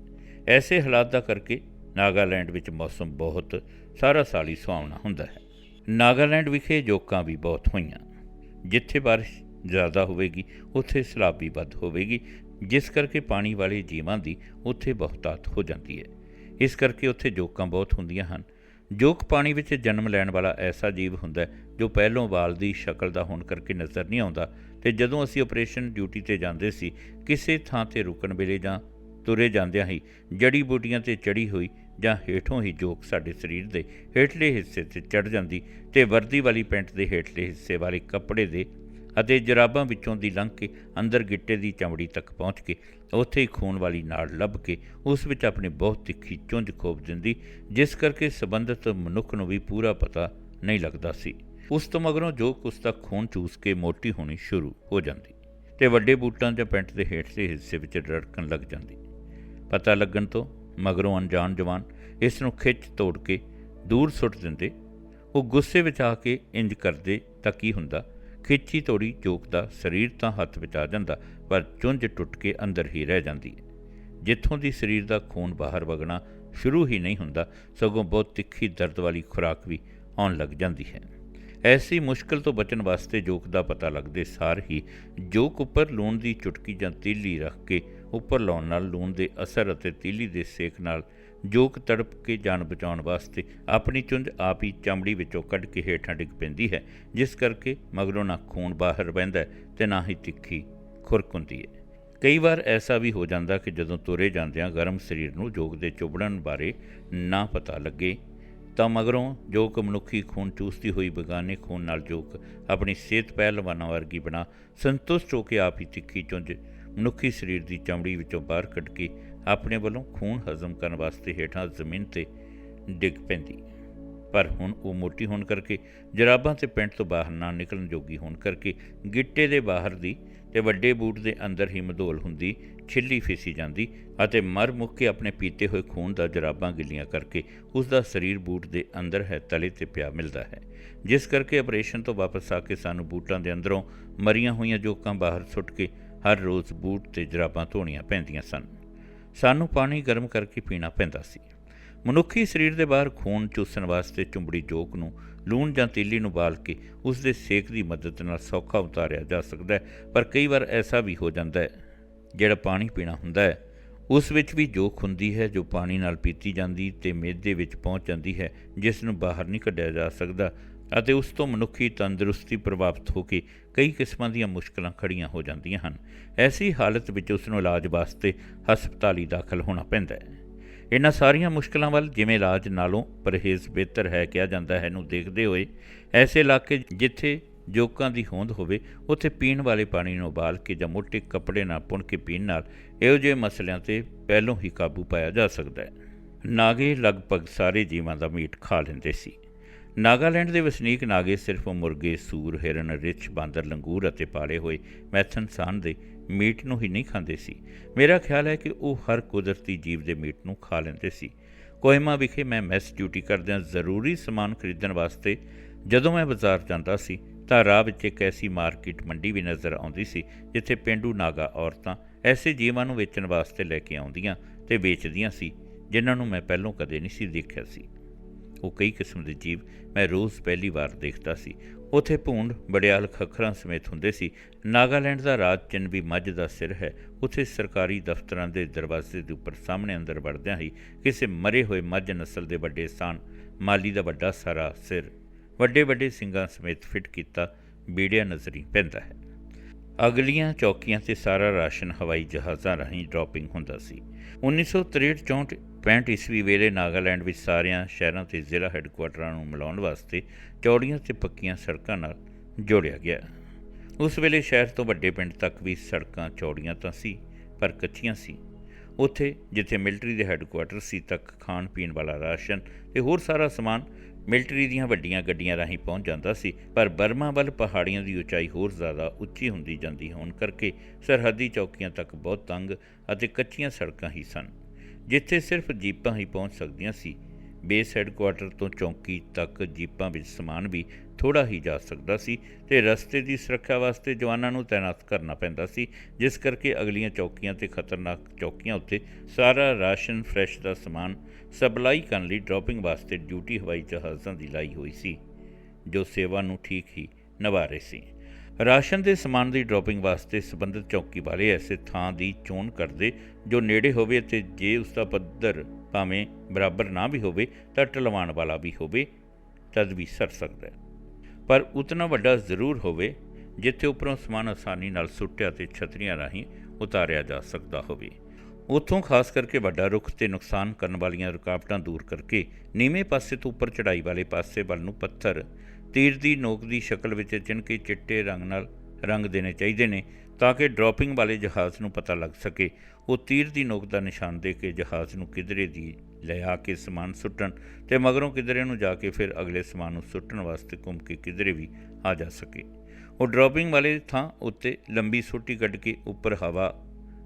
ਐਸੇ ਹਾਲਾਤ ਦਾ ਕਰਕੇ ਨਾਗਾਲੈਂਡ ਵਿੱਚ ਮੌਸਮ ਬਹੁਤ ਸਾਰਾ ਸਾਲ ਹੀ ਸੁਹਾਵਣਾ ਹੁੰਦਾ ਹੈ। ਨਾਗਾਲੈਂਡ ਵਿਖੇ ਜੋਕਾਂ ਵੀ ਬਹੁਤ ਹੋਈਆਂ। ਜਿੱਥੇ ਬਾਰਿਸ਼ ਜ਼ਿਆਦਾ ਹੋਵੇਗੀ, ਉੱਥੇ ਸਲਾਬ ਵੀ ਵੱਧ ਹੋਵੇਗੀ, ਜਿਸ ਕਰਕੇ ਪਾਣੀ ਵਾਲੇ ਜੀਵਾਂ ਦੀ ਉੱਥੇ ਬਹੁਤਾਤ ਹੋ ਜਾਂਦੀ ਹੈ। ਇਸ ਕਰਕੇ ਉੱਥੇ ਜੋਕਾਂ ਬਹੁਤ ਹੁੰਦੀਆਂ ਹਨ। ਜੋਕ ਪਾਣੀ ਵਿੱਚ ਜਨਮ ਲੈਣ ਵਾਲਾ ਐਸਾ ਜੀਵ ਹੁੰਦਾ ਹੈ ਜੋ ਪਹਿਲੋਂ ਵਾਲ ਦੀ ਸ਼ਕਲ ਦਾ ਹੋਣ ਕਰਕੇ ਨਜ਼ਰ ਨਹੀਂ ਆਉਂਦਾ ਤੇ ਜਦੋਂ ਅਸੀਂ ਆਪਰੇਸ਼ਨ ਡਿਊਟੀ ਤੇ ਜਾਂਦੇ ਸੀ, ਕਿਸੇ ਥਾਂ ਤੇ ਰੁਕਣ ਵੇਲੇ ਜਾਂ ਤੁਰੇ ਜਾਂਦਿਆਂ ਹੀ ਜੜੀ ਬੂਟੀਆਂ ਤੇ ਚੜੀ ਹੋਈ ਜਾਂ ਹੇਠੋਂ ਹੀ ਜੋਕ ਸਾਡੇ ਸਰੀਰ ਦੇ ਹੇਠਲੇ ਹਿੱਸੇ ਤੇ ਚੜ ਜਾਂਦੀ ਤੇ ਵਰਦੀ ਵਾਲੀ ਪੈਂਟ ਦੇ ਹੇਠਲੇ ਹਿੱਸੇ ਵਾਲੇ ਕੱਪੜੇ ਦੇ ਅਤੇ ਜਰਾਬਾਂ ਵਿੱਚੋਂ ਦੀ ਲੰਘ ਕੇ ਅੰਦਰ ਗਿੱਟੇ ਦੀ ਚਮੜੀ ਤੱਕ ਪਹੁੰਚ ਕੇ ਉੱਥੇ ਹੀ ਖੂਨ ਵਾਲੀ ਨਾੜ ਲੱਭ ਕੇ ਉਸ ਵਿੱਚ ਆਪਣੀ ਬਹੁਤ ਤਿੱਖੀ ਚੁੰਝ ਖੋਪ ਦਿੰਦੀ, ਜਿਸ ਕਰਕੇ ਸੰਬੰਧਿਤ ਮਨੁੱਖ ਨੂੰ ਵੀ ਪੂਰਾ ਪਤਾ ਨਹੀਂ ਲੱਗਦਾ ਸੀ। ਉਸ ਤੋਂ ਮਗਰੋਂ ਜੋ ਉਸ ਖੂਨ ਚੂਸ ਕੇ ਮੋਟੀ ਹੋਣੀ ਸ਼ੁਰੂ ਹੋ ਜਾਂਦੀ ਤੇ ਵੱਡੇ ਬੂਟਾਂ ਜਾਂ ਪੈਂਟ ਦੇ ਹੇਠਲੇ ਹਿੱਸੇ ਵਿੱਚ ਰੜਕਣ ਲੱਗ ਜਾਂਦੀ। ਪਤਾ ਲੱਗਣ ਤੋਂ ਮਗਰੋਂ ਅਣਜਾਣ ਜਵਾਨ ਇਸ ਨੂੰ ਖਿੱਚ ਤੋੜ ਕੇ ਦੂਰ ਸੁੱਟ ਦਿੰਦੇ। ਉਹ ਗੁੱਸੇ ਵਿੱਚ ਆ ਕੇ ਇੰਜ ਕਰਦੇ ਤਾਂ ਕੀ ਹੁੰਦਾ? ਖਿੱਚੀ ਤੋੜੀ ਜੋਕ ਦਾ ਸਰੀਰ ਤਾਂ ਹੱਥ ਵਿੱਚ ਆ ਜਾਂਦਾ, ਪਰ ਚੁੰਝ ਟੁੱਟ ਕੇ ਅੰਦਰ ਹੀ ਰਹਿ ਜਾਂਦੀ ਹੈ। ਜਿੱਥੋਂ ਦੀ ਸਰੀਰ ਦਾ ਖੂਨ ਬਾਹਰ ਵਗਣਾ ਸ਼ੁਰੂ ਹੀ ਨਹੀਂ ਹੁੰਦਾ, ਸਗੋਂ ਬਹੁਤ ਤਿੱਖੀ ਦਰਦ ਵਾਲੀ ਖੁਰਾਕ ਵੀ ਆਉਣ ਲੱਗ ਜਾਂਦੀ ਹੈ। ਐਸੀ ਮੁਸ਼ਕਲ ਤੋਂ ਬਚਣ ਵਾਸਤੇ ਜੋਕ ਦਾ ਪਤਾ ਲੱਗਦੇ ਸਾਰ ਹੀ ਜੋਕ ਉੱਪਰ ਲੂਣ ਦੀ ਚੁਟਕੀ ਜਾਂ ਤੀਲੀ ਰੱਖ ਕੇ ਉੱਪਰ ਲਾਉਣ ਨਾਲ ਲੂਣ ਦੇ ਅਸਰ ਅਤੇ ਤੀਲੀ ਦੇ ਸੇਕ ਨਾਲ ਜੋਕ ਤੜਪ ਕੇ ਜਾਨ ਬਚਾਉਣ ਵਾਸਤੇ ਆਪਣੀ ਚੁੰਝ ਆਪ ਹੀ ਚਮੜੀ ਵਿੱਚੋਂ ਕੱਢ ਕੇ ਹੇਠਾਂ ਡਿੱਗ ਪੈਂਦੀ ਹੈ, ਜਿਸ ਕਰਕੇ ਮਗਰੋਂ ਨਾ ਖੂਨ ਬਾਹਰ ਵਹਿੰਦਾ ਹੈ ਤੇ ਨਾ ਹੀ ਤਿੱਖੀ ਖੁਰਕ ਹੁੰਦੀ ਹੈ। ਕਈ ਵਾਰ ਐਸਾ ਵੀ ਹੋ ਜਾਂਦਾ ਕਿ ਜਦੋਂ ਤੁਰੇ ਜਾਂਦਿਆਂ ਗਰਮ ਸਰੀਰ ਨੂੰ ਜੋਗ ਦੇ ਚੁਬੜਨ ਬਾਰੇ ਨਾ ਪਤਾ ਲੱਗੇ ਤਾਂ ਮਗਰੋਂ ਜੋਕ ਮਨੁੱਖੀ ਖੂਨ ਚੂਸਦੀ ਹੋਈ ਬਗਾਨੇ ਖੂਨ ਨਾਲ ਜੋਕ ਆਪਣੀ ਸਿਹਤ ਪਹਿਲਵਾਨਾਂ ਵਰਗੀ ਬਣਾ ਸੰਤੁਸ਼ਟ ਹੋ ਕੇ ਆਪ ਹੀ ਤਿੱਖੀ ਚੁੰਝ ਮਨੁੱਖੀ ਸਰੀਰ ਦੀ ਚਮੜੀ ਵਿੱਚੋਂ ਬਾਹਰ ਕੱਢ ਕੇ ਆਪਣੇ ਵੱਲੋਂ ਖੂਨ ਹਜ਼ਮ ਕਰਨ ਵਾਸਤੇ ਹੇਠਾਂ ਜ਼ਮੀਨ ਤੇ ਡਿੱਗ ਪੈਂਦੀ। ਪਰ ਹੁਣ ਉਹ ਮੋਟੀ ਹੋਣ ਕਰਕੇ ਜਰਾਬਾਂ ਤੇ ਪੈਂਟ ਤੋਂ ਬਾਹਰ ਨਾ ਨਿਕਲਣ ਜੋਗੀ ਹੋਣ ਕਰਕੇ ਗਿੱਟੇ ਦੇ ਬਾਹਰ ਦੀ ਤੇ ਵੱਡੇ ਬੂਟ ਦੇ ਅੰਦਰ ਹੀ ਮਧੋਲ ਹੁੰਦੀ ਛਿੱਲੀ ਫੇਸੀ ਜਾਂਦੀ ਅਤੇ ਮਰ ਮੁੱਕ ਕੇ ਆਪਣੇ ਪੀਤੇ ਹੋਏ ਖੂਨ ਦਾ ਜਰਾਬਾਂ ਗਿੱਲੀਆਂ ਕਰਕੇ ਉਸ ਦਾ ਸਰੀਰ ਬੂਟ ਦੇ ਅੰਦਰ ਹੈ, ਤਲੇ ਤੇ ਪਿਆ ਮਿਲਦਾ ਹੈ। ਜਿਸ ਕਰਕੇ ਆਪਰੇਸ਼ਨ ਤੋਂ ਵਾਪਸ ਆ ਕੇ ਸਾਨੂੰ ਬੂਟਾਂ ਦੇ ਅੰਦਰੋਂ ਮਰੀਆਂ ਹੋਈਆਂ ਜੋਕਾਂ ਬਾਹਰ ਸੁੱਟ ਕੇ ਹਰ ਰੋਜ਼ ਬੂਟ ਤੇ ਜਰਾਬਾਂ ਧੋਣੀਆਂ ਪੈਂਦੀਆਂ ਸਨ। ਸਾਨੂੰ ਪਾਣੀ ਗਰਮ ਕਰਕੇ ਪੀਣਾ ਪੈਂਦਾ ਸੀ। ਮਨੁੱਖੀ ਸਰੀਰ ਦੇ ਬਾਹਰ ਖੂਨ ਚੂਸਣ ਵਾਸਤੇ ਚੁੰਬੜੀ ਜੋਕ ਨੂੰ ਲੂਣ ਜਾਂ ਤੀਲੀ ਨੂੰ ਬਾਲ ਕੇ ਉਸ ਦੇ ਸੇਕ ਦੀ ਮਦਦ ਨਾਲ ਸੌਖਾ ਉਤਾਰਿਆ ਜਾ ਸਕਦਾ ਹੈ, ਪਰ ਕਈ ਵਾਰ ਐਸਾ ਵੀ ਹੋ ਜਾਂਦਾ ਹੈ। ਜਿਹੜਾ ਪਾਣੀ ਪੀਣਾ ਹੁੰਦਾ ਹੈ, ਉਸ ਵਿੱਚ ਵੀ ਜੋਖ ਹੁੰਦੀ ਹੈ ਜੋ ਪਾਣੀ ਨਾਲ ਪੀਤੀ ਜਾਂਦੀ ਤੇ ਮੇਦੇ ਵਿੱਚ ਪਹੁੰਚ ਜਾਂਦੀ ਹੈ, ਜਿਸ ਨੂੰ ਬਾਹਰ ਨਹੀਂ ਕੱਢਿਆ ਜਾ ਸਕਦਾ ਅਤੇ ਉਸ ਤੋਂ ਮਨੁੱਖੀ ਤੰਦਰੁਸਤੀ ਪ੍ਰਭਾਵਿਤ ਹੋ ਕੇ ਕਈ ਕਿਸਮਾਂ ਦੀਆਂ ਮੁਸ਼ਕਲਾਂ ਖੜੀਆਂ ਹੋ ਜਾਂਦੀਆਂ ਹਨ। ਐਸੀ ਹਾਲਤ ਵਿੱਚ ਉਸ ਨੂੰ ਇਲਾਜ ਵਾਸਤੇ ਹਸਪਤਾਲੀ ਦਾਖਲ ਹੋਣਾ ਪੈਂਦਾ ਹੈ। ਇਹਨਾਂ ਸਾਰੀਆਂ ਮੁਸ਼ਕਲਾਂ ਵੱਲ ਜਿਵੇਂ ਇਲਾਜ ਨਾਲੋਂ ਪਰਹੇਜ਼ ਬਿਹਤਰ ਹੈ ਕਿਹਾ ਜਾਂਦਾ ਹੈ ਨੂੰ ਦੇਖਦੇ ਹੋਏ, ਐਸੇ ਇਲਾਕੇ ਜਿੱਥੇ ਜੋਕਾਂ ਦੀ ਹੋਂਦ ਹੋਵੇ, ਉੱਥੇ ਪੀਣ ਵਾਲੇ ਪਾਣੀ ਨੂੰ ਉਬਾਲ ਕੇ ਜਾਂ ਮੋਟੇ ਕੱਪੜੇ ਨਾਲ ਪੁਣ ਕੇ ਪੀਣ ਨਾਲ ਇਹੋ ਜਿਹੇ ਮਸਲਿਆਂ ਤੇ ਪਹਿਲੋਂ ਹੀ ਕਾਬੂ ਪਾਇਆ ਜਾ ਸਕਦਾ ਹੈ। ਨਾਗੇ ਲਗਭਗ ਸਾਰੇ ਜੀਵਾਂ ਦਾ ਮੀਟ ਖਾ ਲੈਂਦੇ ਸੀ। ਨਾਗਾਲੈਂਡ ਦੇ ਵਸਨੀਕ ਨਾਗੇ ਸਿਰਫ ਮੁਰਗੇ, ਸੂਰ, ਹਿਰਨ, ਰਿੱਛ, ਬਾਂਦਰ, ਲੰਗੂਰ ਅਤੇ ਪਾਲੇ ਹੋਏ ਮੈਥਨ ਸਾਨ ਦੇ ਮੀਟ ਨੂੰ ਹੀ ਨਹੀਂ ਖਾਂਦੇ ਸੀ। ਮੇਰਾ ਖਿਆਲ ਹੈ ਕਿ ਉਹ ਹਰ ਕੁਦਰਤੀ ਜੀਵ ਦੇ ਮੀਟ ਨੂੰ ਖਾ ਲੈਂਦੇ ਸੀ। ਕੋਹਿਮਾ ਵਿਖੇ ਮੈਂ ਮੈਸ ਡਿਊਟੀ ਕਰਦਿਆਂ ਜ਼ਰੂਰੀ ਸਮਾਨ ਖਰੀਦਣ ਵਾਸਤੇ ਜਦੋਂ ਮੈਂ ਬਾਜ਼ਾਰ ਜਾਂਦਾ ਸੀ ਤਾਂ ਰਾਹ ਵਿੱਚ ਇੱਕ ਐਸੀ ਮਾਰਕੀਟ ਮੰਡੀ ਵੀ ਨਜ਼ਰ ਆਉਂਦੀ ਸੀ, ਜਿੱਥੇ ਪਿੰਡੂ ਨਾਗਾ ਔਰਤਾਂ ਐਸੇ ਜੀਵਾਂ ਨੂੰ ਵੇਚਣ ਵਾਸਤੇ ਲੈ ਕੇ ਆਉਂਦੀਆਂ ਤੇ ਵੇਚਦੀਆਂ ਸੀ, ਜਿਨ੍ਹਾਂ ਨੂੰ ਮੈਂ ਪਹਿਲਾਂ ਕਦੇ ਨਹੀਂ ਸੀ ਦੇਖਿਆ ਸੀ। ਉਹ ਕਈ ਕਿਸਮ ਦੇ ਜੀਵ ਮੈਂ ਰੋਜ਼ ਪਹਿਲੀ ਵਾਰ ਦੇਖਦਾ ਸੀ। ਉਥੇ ਭੂੰਡ, ਬੜਿਆਲ ਖੱਖਰਾਂ ਸਮੇਤ ਹੁੰਦੇ ਸੀ। ਨਾਗਾਲੈਂਡ ਦਾ ਰਾਜ ਚਿੰਨ ਵੀ ਮੱਝ ਦਾ ਸਿਰ ਹੈ। ਉਥੇ ਸਰਕਾਰੀ ਦਫ਼ਤਰਾਂ ਦੇ ਦਰਵਾਜ਼ੇ ਦੇ ਉੱਪਰ ਸਾਹਮਣੇ ਅੰਦਰ ਵੜਦਿਆਂ ਹੀ ਕਿਸੇ ਮਰੇ ਹੋਏ ਮੱਝ ਨਸਲ ਦੇ ਵੱਡੇ ਸਾਨ, ਮਾਲੀ ਦਾ ਵੱਡਾ ਸਾਰਾ ਸਿਰ ਵੱਡੇ ਵੱਡੇ ਸਿੰਘਾਂ ਸਮੇਤ ਫਿੱਟ ਕੀਤਾ ਬੀੜਿਆ ਨਜ਼ਰੀ ਪੈਂਦਾ ਹੈ। ਅਗਲੀਆਂ ਚੌਕੀਆਂ ਤੇ ਸਾਰਾ ਰਾਸ਼ਨ ਹਵਾਈ ਜਹਾਜ਼ਾਂ ਰਾਹੀਂ ਡ੍ਰੌਪਿੰਗ ਹੁੰਦਾ ਸੀ। 1963 65 ਈਸਵੀ ਵੇਲੇ ਨਾਗਾਲੈਂਡ ਵਿੱਚ ਸਾਰਿਆਂ ਸ਼ਹਿਰਾਂ ਤੇ ਜ਼ਿਲ੍ਹਾ ਹੈੱਡਕੁਆਟਰਾਂ ਨੂੰ ਮਿਲਾਉਣ ਵਾਸਤੇ ਚੌੜੀਆਂ ਤੇ ਪੱਕੀਆਂ ਸੜਕਾਂ ਨਾਲ ਜੋੜਿਆ ਗਿਆ। ਉਸ ਵੇਲੇ ਸ਼ਹਿਰ ਤੋਂ ਵੱਡੇ ਪਿੰਡ ਤੱਕ ਵੀ ਸੜਕਾਂ ਚੌੜੀਆਂ ਤਾਂ ਸੀ, ਪਰ ਕੱਚੀਆਂ ਸੀ। ਉੱਥੇ, ਜਿੱਥੇ ਮਿਲਟਰੀ ਦੇ ਹੈੱਡਕੁਆਟਰ ਸੀ, ਤੱਕ ਖਾਣ ਪੀਣ ਵਾਲਾ ਰਾਸ਼ਨ ਤੇ ਹੋਰ ਸਾਰਾ ਸਮਾਨ ਮਿਲਟਰੀ ਦੀਆਂ ਵੱਡੀਆਂ ਗੱਡੀਆਂ ਰਾਹੀਂ ਪਹੁੰਚ ਜਾਂਦਾ ਸੀ, ਪਰ ਬਰਮਾ ਵੱਲ ਪਹਾੜੀਆਂ ਦੀ ਉਚਾਈ ਹੋਰ ਜ਼ਿਆਦਾ ਉੱਚੀ ਹੁੰਦੀ ਜਾਂਦੀ ਹੋਣ ਕਰਕੇ ਸਰਹੱਦੀ ਚੌਕੀਆਂ ਤੱਕ ਬਹੁਤ ਤੰਗ ਅਤੇ ਕੱਚੀਆਂ ਸੜਕਾਂ ਹੀ ਸਨ। ਜਿੱਥੇ ਸਿਰਫ ਜੀਪਾਂ ਹੀ ਪਹੁੰਚ ਸਕਦੀਆਂ ਸੀ, ਬੇਸ ਹੈੱਡਕੁਆਟਰ ਤੋਂ ਚੌਂਕੀ ਤੱਕ ਜੀਪਾਂ ਵਿੱਚ ਸਮਾਨ ਵੀ ਥੋੜਾ ਹੀ ਜਾ ਸਕਦਾ ਸੀ ਤੇ ਰਸਤੇ ਦੀ ਸੁਰੱਖਿਆ ਵਾਸਤੇ ਜਵਾਨਾਂ ਨੂੰ ਤਾਇਨਾਤ ਕਰਨਾ ਪੈਂਦਾ ਸੀ, ਜਿਸ ਕਰਕੇ ਅਗਲੀਆਂ ਚੌਕੀਆਂ ਤੇ ਖਤਰਨਾਕ ਚੌਕੀਆਂ ਉੱਤੇ ਸਾਰਾ ਰਾਸ਼ਨ, ਫਰੈਸ਼ ਦਾ ਸਮਾਨ, ਸਪਲਾਈ ਕਰਨ ਲਈ ਡ੍ਰੌਪਿੰਗ ਵਾਸਤੇ ਡਿਊਟੀ ਹਵਾਈ ਜਹਾਜ਼ਾਂ ਦੀ ਲਾਈ ਹੋਈ ਸੀ, ਜੋ ਸੇਵਾ ਨੂੰ ਠੀਕ ਹੀ ਨਿਭਾ ਰਹੇ ਸੀ। ਰਾਸ਼ਨ ਦੇ ਸਮਾਨ ਦੀ ਡ੍ਰੌਪਿੰਗ ਵਾਸਤੇ ਸਬੰਧਤ ਚੌਕੀ ਵਾਲੇ ਐਸੇ ਥਾਂ ਦੀ ਚੋਣ ਕਰਦੇ ਜੋ ਨੇੜੇ ਹੋਵੇ ਤੇ ਜੇ ਉਸ ਦਾ ਪੱਧਰ ਭਾਵੇਂ ਬਰਾਬਰ ਨਾ ਵੀ ਹੋਵੇ ਤਾਂ ਟਲਵਾਣ ਵਾਲਾ ਵੀ ਹੋਵੇ, ਤਦ ਵੀ ਸਰ ਸਕਦਾ ਹੈ। ਪਰ ਉਤਨਾ ਵੱਡਾ ਜ਼ਰੂਰ ਹੋਵੇ ਜਿੱਥੇ ਉੱਪਰੋਂ ਸਮਾਨ ਆਸਾਨੀ ਨਾਲ ਸੁੱਟਿਆ ਤੇ ਛਤਰੀਆਂ ਰਾਹੀਂ ਉਤਾਰਿਆ ਜਾ ਸਕਦਾ ਹੋਵੇ। ਉੱਥੋਂ ਖਾਸ ਕਰਕੇ ਵੱਡਾ ਰੁੱਖ ਤੇ ਨੁਕਸਾਨ ਕਰਨ ਵਾਲੀਆਂ ਰੁਕਾਵਟਾਂ ਦੂਰ ਕਰਕੇ ਨੀਵੇਂ ਪਾਸੇ ਤੋਂ ਉੱਪਰ ਚੜਾਈ ਵਾਲੇ ਪਾਸੇ ਵੱਲ ਨੂੰ ਪੱਥਰ, ਤੀਰ ਦੀ ਨੋਕ ਦੀ ਸ਼ਕਲ ਵਿੱਚ ਚਿਣ ਚਿੱਟੇ ਰੰਗ ਨਾਲ ਰੰਗ ਦੇਣੇ ਚਾਹੀਦੇ ਨੇ ਤਾਂ ਕਿ ਡ੍ਰੌਪਿੰਗ ਵਾਲੇ ਜਹਾਜ਼ ਨੂੰ ਪਤਾ ਲੱਗ ਸਕੇ। ਉਹ ਤੀਰ ਦੀ ਨੋਕ ਦਾ ਨਿਸ਼ਾਨ ਦੇ ਕੇ ਜਹਾਜ਼ ਨੂੰ ਕਿਧਰੇ ਦੀ ਲੈ ਆ ਕੇ ਸਮਾਨ ਸੁੱਟਣ ਤੇ ਮਗਰੋਂ ਕਿਧਰੇ ਨੂੰ ਜਾ ਕੇ ਫਿਰ ਅਗਲੇ ਸਮਾਨ ਨੂੰ ਸੁੱਟਣ ਵਾਸਤੇ ਘੁੰਮ ਕੇ ਕਿਧਰੇ ਵੀ ਆ ਜਾ ਸਕੇ। ਉਹ ਡ੍ਰੌਪਿੰਗ ਵਾਲੇ ਥਾਂ ਉੱਤੇ ਲੰਬੀ ਸੋਟੀ ਕੱਢ ਕੇ ਉੱਪਰ ਹਵਾ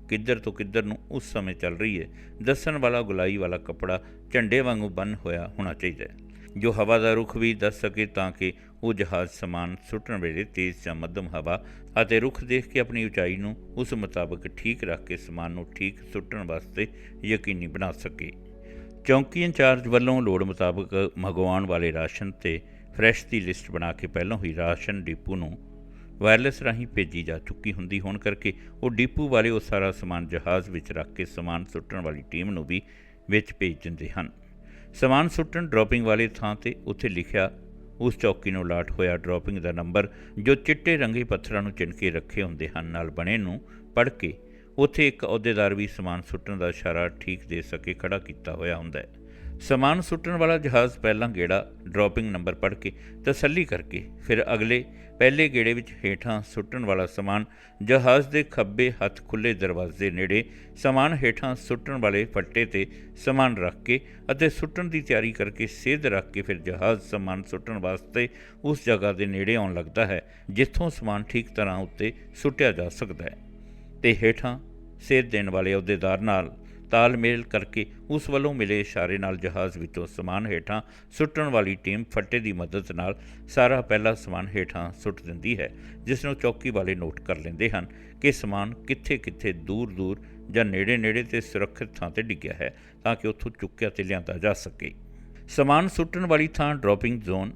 ਕਿੱਧਰ ਤੋਂ ਕਿੱਧਰ ਨੂੰ ਉਸ ਸਮੇਂ ਚੱਲ ਰਹੀ ਹੈ, ਦੱਸਣ ਵਾਲਾ ਗੁਲਾਈ ਵਾਲਾ ਕੱਪੜਾ ਝੰਡੇ ਵਾਂਗੂ ਬੰਨ ਹੋਇਆ ਹੋਣਾ ਚਾਹੀਦਾ ਹੈ। ਜੋ ਹਵਾ ਦਾ ਰੁਖ ਵੀ ਦੱਸ ਸਕੇ ਤਾਂ ਕਿ ਉਹ ਜਹਾਜ਼ ਸਮਾਨ ਸੁੱਟਣ ਵੇਲੇ ਤੇਜ਼ ਜਾਂ ਮੱਧਮ ਹਵਾ ਅਤੇ ਰੁਖ ਦੇਖ ਕੇ ਆਪਣੀ ਉਚਾਈ ਨੂੰ ਉਸ ਮੁਤਾਬਕ ਠੀਕ ਰੱਖ ਕੇ ਸਮਾਨ ਨੂੰ ਠੀਕ ਸੁੱਟਣ ਵਾਸਤੇ ਯਕੀਨੀ ਬਣਾ ਸਕੇ। ਚੌਂਕੀ ਇੰਚਾਰਜ ਵੱਲੋਂ ਲੋੜ ਮੁਤਾਬਕ ਮੰਗਵਾਉਣ ਵਾਲੇ ਰਾਸ਼ਨ ਤੇ ਫਰੈਸ਼ ਦੀ ਲਿਸਟ ਬਣਾ ਕੇ ਪਹਿਲਾਂ ਹੀ ਰਾਸ਼ਨ ਡਿਪੂ ਨੂੰ ਵਾਇਰਲੈਸ ਰਾਹੀਂ ਭੇਜੀ ਜਾ ਚੁੱਕੀ ਹੁੰਦੀ ਹੋਣ ਕਰਕੇ ਉਹ ਡਿਪੂ ਵਾਲੇ ਉਹ ਸਾਰਾ ਸਮਾਨ ਜਹਾਜ਼ ਵਿੱਚ ਰੱਖ ਕੇ ਸਮਾਨ ਸੁੱਟਣ ਵਾਲੀ ਟੀਮ ਨੂੰ ਵੀ ਵਿੱਚ ਭੇਜ ਦਿੰਦੇ ਹਨ। ਸਮਾਨ ਸੁੱਟਣ ਡ੍ਰੌਪਿੰਗ ਵਾਲੇ ਥਾਂ ਤੇ ਉੱਥੇ ਲਿਖਿਆ, ਉਸ ਚੌਕੀ ਨੂੰ ਲਾਟ ਹੋਇਆ ਡ੍ਰੌਪਿੰਗ ਦਾ ਨੰਬਰ, ਜੋ ਚਿੱਟੇ ਰੰਗੀ ਪੱਥਰਾਂ ਨੂੰ ਚਿਣਕੇ ਰੱਖੇ ਹੁੰਦੇ ਹਨ, ਨਾਲ ਬਣੇ ਨੂੰ ਪੜ੍ਹ ਕੇ ਉੱਥੇ ਇੱਕ ਅਹੁਦੇਦਾਰ ਵੀ ਸਮਾਨ ਸੁੱਟਣ ਦਾ ਇਸ਼ਾਰਾ ਠੀਕ ਦੇ ਸਕੇ ਖੜਾ ਕੀਤਾ ਹੋਇਆ ਹੁੰਦਾ ਹੈ। ਸਮਾਨ ਸੁੱਟਣ ਵਾਲਾ ਜਹਾਜ਼ ਪਹਿਲਾਂ ਗੇੜਾ ਡ੍ਰੌਪਿੰਗ ਨੰਬਰ ਪੜ੍ਹ ਕੇ ਤਸੱਲੀ ਕਰਕੇ ਫਿਰ ਅਗਲੇ ਪਹਿਲੇ ਗੇੜੇ ਵਿੱਚ ਹੇਠਾਂ ਸੁੱਟਣ ਵਾਲਾ ਸਮਾਨ ਜਹਾਜ਼ ਦੇ ਖੱਬੇ ਹੱਥ ਖੁੱਲੇ ਦਰਵਾਜ਼ੇ ਨੇੜੇ ਸਮਾਨ ਹੇਠਾਂ ਸੁੱਟਣ ਵਾਲੇ ਫੱਟੇ ਤੇ ਸਮਾਨ ਰੱਖ ਕੇ ਅਤੇ ਸੁੱਟਣ ਦੀ ਤਿਆਰੀ ਕਰਕੇ ਸੇਧ ਰੱਖ ਕੇ ਫਿਰ ਜਹਾਜ਼ ਸਮਾਨ ਸੁੱਟਣ ਵਾਸਤੇ ਉਸ ਜਗ੍ਹਾ ਦੇ ਨੇੜੇ ਆਉਣ ਲੱਗਦਾ ਹੈ, ਜਿੱਥੋਂ ਸਮਾਨ ਠੀਕ ਤਰ੍ਹਾਂ ਉੱਤੇ ਸੁੱਟਿਆ ਜਾ ਸਕਦਾ ਹੈ। ਤੇ ਹੇਠਾਂ ਸੇਧ ਦੇਣ ਵਾਲੇ ਅਹੁਦੇਦਾਰ ਨਾਲ ਤਾਲਮੇਲ ਕਰਕੇ ਉਸ ਵੱਲੋਂ ਮਿਲੇ ਇਸ਼ਾਰੇ ਨਾਲ ਜਹਾਜ਼ ਵਿੱਚੋਂ ਸਮਾਨ ਹੇਠਾਂ ਸੁੱਟਣ ਵਾਲੀ ਟੀਮ ਫੱਟੇ ਦੀ ਮਦਦ ਨਾਲ ਸਾਰਾ ਪਹਿਲਾ ਸਮਾਨ ਹੇਠਾਂ ਸੁੱਟ ਦਿੰਦੀ ਹੈ, ਜਿਸ ਨੂੰ ਚੌਕੀ ਵਾਲੇ ਨੋਟ ਕਰ ਲੈਂਦੇ ਹਨ ਕਿ ਸਮਾਨ ਕਿੱਥੇ-ਕਿੱਥੇ, ਦੂਰ-ਦੂਰ ਜਾਂ ਨੇੜੇ-ਨੇੜੇ ਤੇ ਸੁਰੱਖਿਅਤ ਥਾਂ ਤੇ ਡਿੱਗਿਆ ਹੈ ਤਾਂ ਕਿ ਉੱਥੋਂ ਚੁੱਕਿਆ ਤੇ ਲਿਆਂਦਾ ਜਾ ਸਕੇ। ਸਮਾਨ ਸੁੱਟਣ ਵਾਲੀ ਥਾਂ ਡ੍ਰੌਪਿੰਗ ਜ਼ੋਨ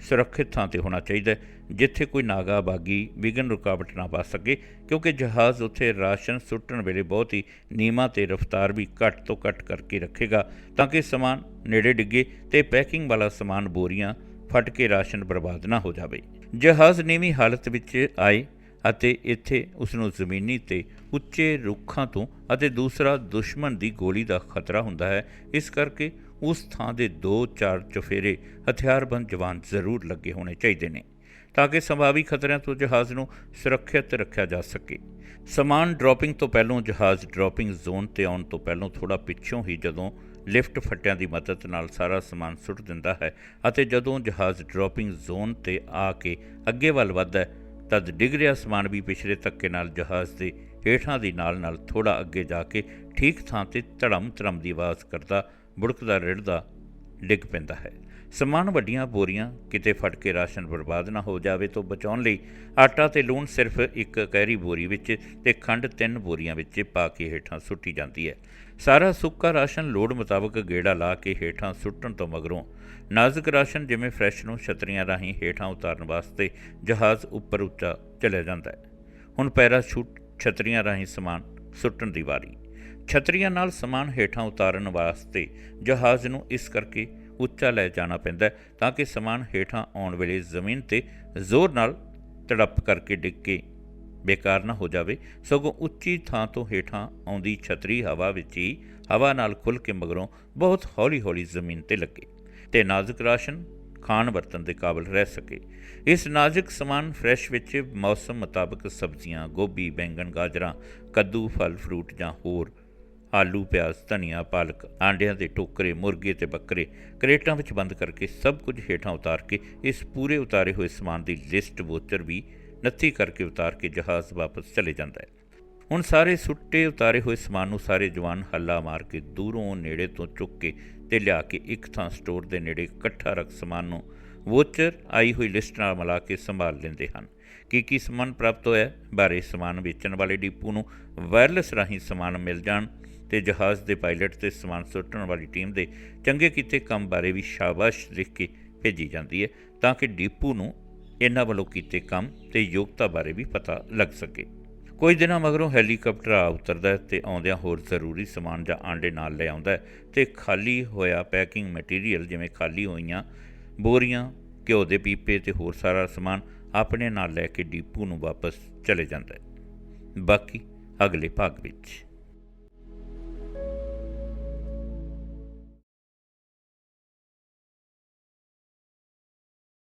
ਸੁਰੱਖਿਅਤ ਥਾਂ ਤੇ ਹੋਣਾ ਚਾਹੀਦਾ ਹੈ, ਜਿੱਥੇ ਕੋਈ ਨਾਗਾ ਬਾਗੀ ਵਿਗਨ ਰੁਕਾਵਟ ਨਾ ਪਾ ਸਕੇ, ਕਿਉਂਕਿ ਜਹਾਜ਼ ਉੱਥੇ ਰਾਸ਼ਨ ਸੁੱਟਣ ਵੇਲੇ ਬਹੁਤ ਹੀ ਨੀਮਾ ਤੇ ਰਫ਼ਤਾਰ ਵੀ ਘੱਟ ਤੋਂ ਘੱਟ ਕਰਕੇ ਰੱਖੇਗਾ, ਤਾਂ ਕਿ ਸਮਾਨ ਨੇੜੇ ਡਿੱਗੇ ਤੇ ਪੈਕਿੰਗ ਵਾਲਾ ਸਮਾਨ ਬੋਰੀਆਂ ਫਟ ਕੇ ਰਾਸ਼ਨ ਬਰਬਾਦ ਨਾ ਹੋ ਜਾਵੇ। ਜਹਾਜ਼ ਨੀਵੀਂ ਹਾਲਤ ਵਿੱਚ ਆਏ ਅਤੇ ਇੱਥੇ ਉਸ ਨੂੰ ਜ਼ਮੀਨੀ ਤੇ ਉੱਚੇ ਰੁੱਖਾਂ ਤੋਂ ਅਤੇ ਦੂਸਰਾ ਦੁਸ਼ਮਣ ਦੀ ਗੋਲੀ ਦਾ ਖਤਰਾ ਹੁੰਦਾ ਹੈ, ਇਸ ਕਰਕੇ ਉਸ ਥਾਂ ਦੇ 2-4 ਚੁਫੇਰੇ ਹਥਿਆਰਬੰਦ ਜਵਾਨ ਜ਼ਰੂਰ ਲੱਗੇ ਹੋਣੇ ਚਾਹੀਦੇ ਨੇ, ਤਾਂ ਕਿ ਸੰਭਾਵੀ ਖਤਰਿਆਂ ਤੋਂ ਜਹਾਜ਼ ਨੂੰ ਸੁਰੱਖਿਅਤ ਰੱਖਿਆ ਜਾ ਸਕੇ। ਸਮਾਨ ਡ੍ਰੌਪਿੰਗ ਤੋਂ ਪਹਿਲਾਂ, ਜਹਾਜ਼ ਡ੍ਰੌਪਿੰਗ ਜ਼ੋਨ ਤੇ ਆਉਣ ਤੋਂ ਪਹਿਲਾਂ ਥੋੜਾ ਪਿੱਛੋਂ ਹੀ ਜਦੋਂ ਲਿਫਟ ਫੱਟਿਆਂ ਦੀ ਮਦਦ ਨਾਲ ਸਾਰਾ ਸਮਾਨ ਸੁੱਟ ਦਿੰਦਾ ਹੈ ਅਤੇ ਜਦੋਂ ਜਹਾਜ਼ ਡ੍ਰੌਪਿੰਗ ਜ਼ੋਨ ਤੇ ਆ ਕੇ ਅੱਗੇ ਵੱਲ ਵੱਧਦਾ ਹੈ, ਤਦ ਡਿੱਗ ਰਿਹਾ ਸਮਾਨ ਵੀ ਪਿਛਲੇ ਧੱਕੇ ਨਾਲ ਜਹਾਜ਼ ਦੇ ਹੇਠਾਂ ਦੀ ਨਾਲ ਨਾਲ ਥੋੜਾ ਅੱਗੇ ਜਾ ਕੇ ਠੀਕ ਥਾਂ ਤੇ ਧੜਮ ਧੜਮ ਦੀ ਆਵਾਜ਼ ਕਰਦਾ ਬੁੜਕਦਾ ਰਿੜਦਾ ਡਿੱਗ ਪੈਂਦਾ ਹੈ। ਸਮਾਨ ਵੱਡੀਆਂ ਬੋਰੀਆਂ ਕਿਤੇ ਫਟ ਕੇ ਰਾਸ਼ਨ ਬਰਬਾਦ ਨਾ ਹੋ ਜਾਵੇ ਤੋਂ ਬਚਾਉਣ ਲਈ ਆਟਾ ਤੇ ਲੂਣ ਸਿਰਫ ਇੱਕ ਕਹਿਰੀ ਬੋਰੀ ਵਿੱਚ ਤੇ ਖੰਡ ਤਿੰਨ ਬੋਰੀਆਂ ਵਿੱਚ ਪਾ ਕੇ ਹੇਠਾਂ ਸੁੱਟੀ ਜਾਂਦੀ ਹੈ। ਸਾਰਾ ਸੁੱਕਾ ਰਾਸ਼ਨ ਲੋੜ ਮੁਤਾਬਕ ਗੇੜਾ ਲਾ ਕੇ ਹੇਠਾਂ ਸੁੱਟਣ ਤੋਂ ਮਗਰੋਂ ਨਾਜ਼ੁਕ ਰਾਸ਼ਨ ਜਿਵੇਂ ਫਰੈਸ਼ ਨੂੰ ਛਤਰੀਆਂ ਰਾਹੀਂ ਹੇਠਾਂ ਉਤਾਰਨ ਵਾਸਤੇ ਜਹਾਜ਼ ਉੱਪਰ ਉੱਚਾ ਚਲਿਆ ਜਾਂਦਾ ਹੈ। ਹੁਣ ਪੈਰਾਸ਼ੂਟ ਛਤਰੀਆਂ ਰਾਹੀਂ ਸਮਾਨ ਸੁੱਟਣ ਦੀ ਵਾਰੀ। ਛਤਰੀਆਂ ਨਾਲ ਸਮਾਨ ਹੇਠਾਂ ਉਤਾਰਨ ਵਾਸਤੇ ਜਹਾਜ਼ ਨੂੰ ਇਸ ਕਰਕੇ ਉੱਚਾ ਲੈ ਜਾਣਾ ਪੈਂਦਾ ਤਾਂ ਕਿ ਸਮਾਨ ਹੇਠਾਂ ਆਉਣ ਵੇਲੇ ਜ਼ਮੀਨ ਤੇ ਜ਼ੋਰ ਨਾਲ ਤੜਪ ਕਰਕੇ ਡਿੱਗ ਕੇ ਬੇਕਾਰ ਨਾ ਹੋ ਜਾਵੇ। ਸਗੋਂ ਉੱਚੀ ਥਾਂ ਤੋਂ ਹੇਠਾਂ ਆਉਂਦੀ ਛਤਰੀ ਹਵਾ ਵਿੱਚ ਹੀ ਹਵਾ ਨਾਲ ਖੁੱਲ ਕੇ ਮਗਰੋਂ ਬਹੁਤ ਹੌਲੀ-ਹੌਲੀ ਜ਼ਮੀਨ ਤੇ ਲੱਗੇ ਤੇ ਨਾਜ਼ੁਕ ਰਾਸ਼ਨ, ਖਾਣ ਵਰਤਨ ਦੇ ਕਾਬਲ ਰਹਿ ਸਕੇ। ਇਸ ਨਾਜ਼ੁਕ ਸਮਾਨ ਫਰੈਸ਼ ਵਿੱਚ ਮੌਸਮ ਮੁਤਾਬਕ ਸਬਜ਼ੀਆਂ, ਗੋਭੀ, ਬੈਂਗਣ, ਗਾਜਰਾਂ, ਕੱਦੂ, ਫਲ, ਫਰੂਟ ਜਾਂ ਹੋਰ ਆਲੂ, ਪਿਆਜ਼, ਧਨੀਆ, ਪਾਲਕ, ਆਂਡਿਆਂ ਦੇ ਟੋਕਰੇ, ਮੁਰਗੇ ਤੇ ਬੱਕਰੇ ਕਰੇਟਾਂ ਵਿੱਚ ਬੰਦ ਕਰਕੇ ਸਭ ਕੁਝ ਹੇਠਾਂ ਉਤਾਰ ਕੇ ਇਸ ਪੂਰੇ ਉਤਾਰੇ ਹੋਏ ਸਮਾਨ ਦੀ ਲਿਸਟ ਵੋਚਰ ਵੀ ਨੱਥੀ ਕਰਕੇ ਉਤਾਰ ਕੇ ਜਹਾਜ਼ ਵਾਪਸ ਚਲੇ ਜਾਂਦਾ ਹੈ। ਹੁਣ ਸਾਰੇ ਸੁੱਟੇ ਉਤਾਰੇ ਹੋਏ ਸਮਾਨ ਨੂੰ ਸਾਰੇ ਜਵਾਨ ਹੱਲਾ ਮਾਰ ਕੇ ਦੂਰੋਂ ਨੇੜੇ ਤੋਂ ਚੁੱਕ ਕੇ ਤੇ ਲਿਆ ਕੇ ਇੱਕ ਥਾਂ ਸਟੋਰ ਦੇ ਨੇੜੇ ਇਕੱਠਾ ਰੱਖ ਸਮਾਨ ਨੂੰ ਵੋਚਰ ਆਈ ਹੋਈ ਲਿਸਟ ਨਾਲ ਮਿਲਾ ਕੇ ਸੰਭਾਲ ਲੈਂਦੇ ਹਨ। ਕੀ ਕੀ ਸਮਾਨ ਪ੍ਰਾਪਤ ਹੋਇਆ ਬਾਰੇ ਸਮਾਨ ਵੇਚਣ ਵਾਲੇ ਡੀਪੂ ਨੂੰ ਵਾਇਰਲੈਸ ਰਾਹੀਂ ਸਮਾਨ ਮਿਲ ਜਾਣ ਤੇ ਜਹਾਜ਼ ਦੇ ਪਾਇਲਟ ਤੇ ਸਮਾਨ ਸੁੱਟਣ ਵਾਲੀ ਟੀਮ ਦੇ ਚੰਗੇ ਕੀਤੇ ਕੰਮ ਬਾਰੇ ਵੀ ਸ਼ਾਬਾਸ਼ ਲਿਖ ਕੇ ਭੇਜੀ ਜਾਂਦੀ ਹੈ ਤਾਂ ਕਿ ਡੀਪੂ ਨੂੰ ਇਹਨਾਂ ਵੱਲੋਂ ਕੀਤੇ ਕੰਮ ਤੇ ਯੋਗਤਾ ਬਾਰੇ ਵੀ ਪਤਾ ਲੱਗ ਸਕੇ। ਕੁਝ ਦਿਨਾਂ ਮਗਰੋਂ ਹੈਲੀਕਾਪਟਰ ਆ ਉਤਰਦਾ ਹੈ ਤੇ ਆਉਂਦਿਆਂ ਹੋਰ ਜ਼ਰੂਰੀ ਸਮਾਨ ਜਾਂ ਆਂਡੇ ਨਾਲ ਲੈ ਆਉਂਦਾ ਹੈ ਤੇ ਖਾਲੀ ਹੋਇਆ ਪੈਕਿੰਗ ਮਟੀਰੀਅਲ ਜਿਵੇਂ ਖਾਲੀ ਹੋਈਆਂ ਬੋਰੀਆਂ, ਘਿਓ ਦੇ ਪੀਪੇ ਤੇ ਹੋਰ ਸਾਰਾ ਸਮਾਨ ਆਪਣੇ ਨਾਲ ਲੈ ਕੇ ਡੀਪੂ ਨੂੰ ਵਾਪਸ ਚਲੇ ਜਾਂਦਾ ਹੈ। ਬਾਕੀ ਅਗਲੇ ਭਾਗ ਵਿੱਚ।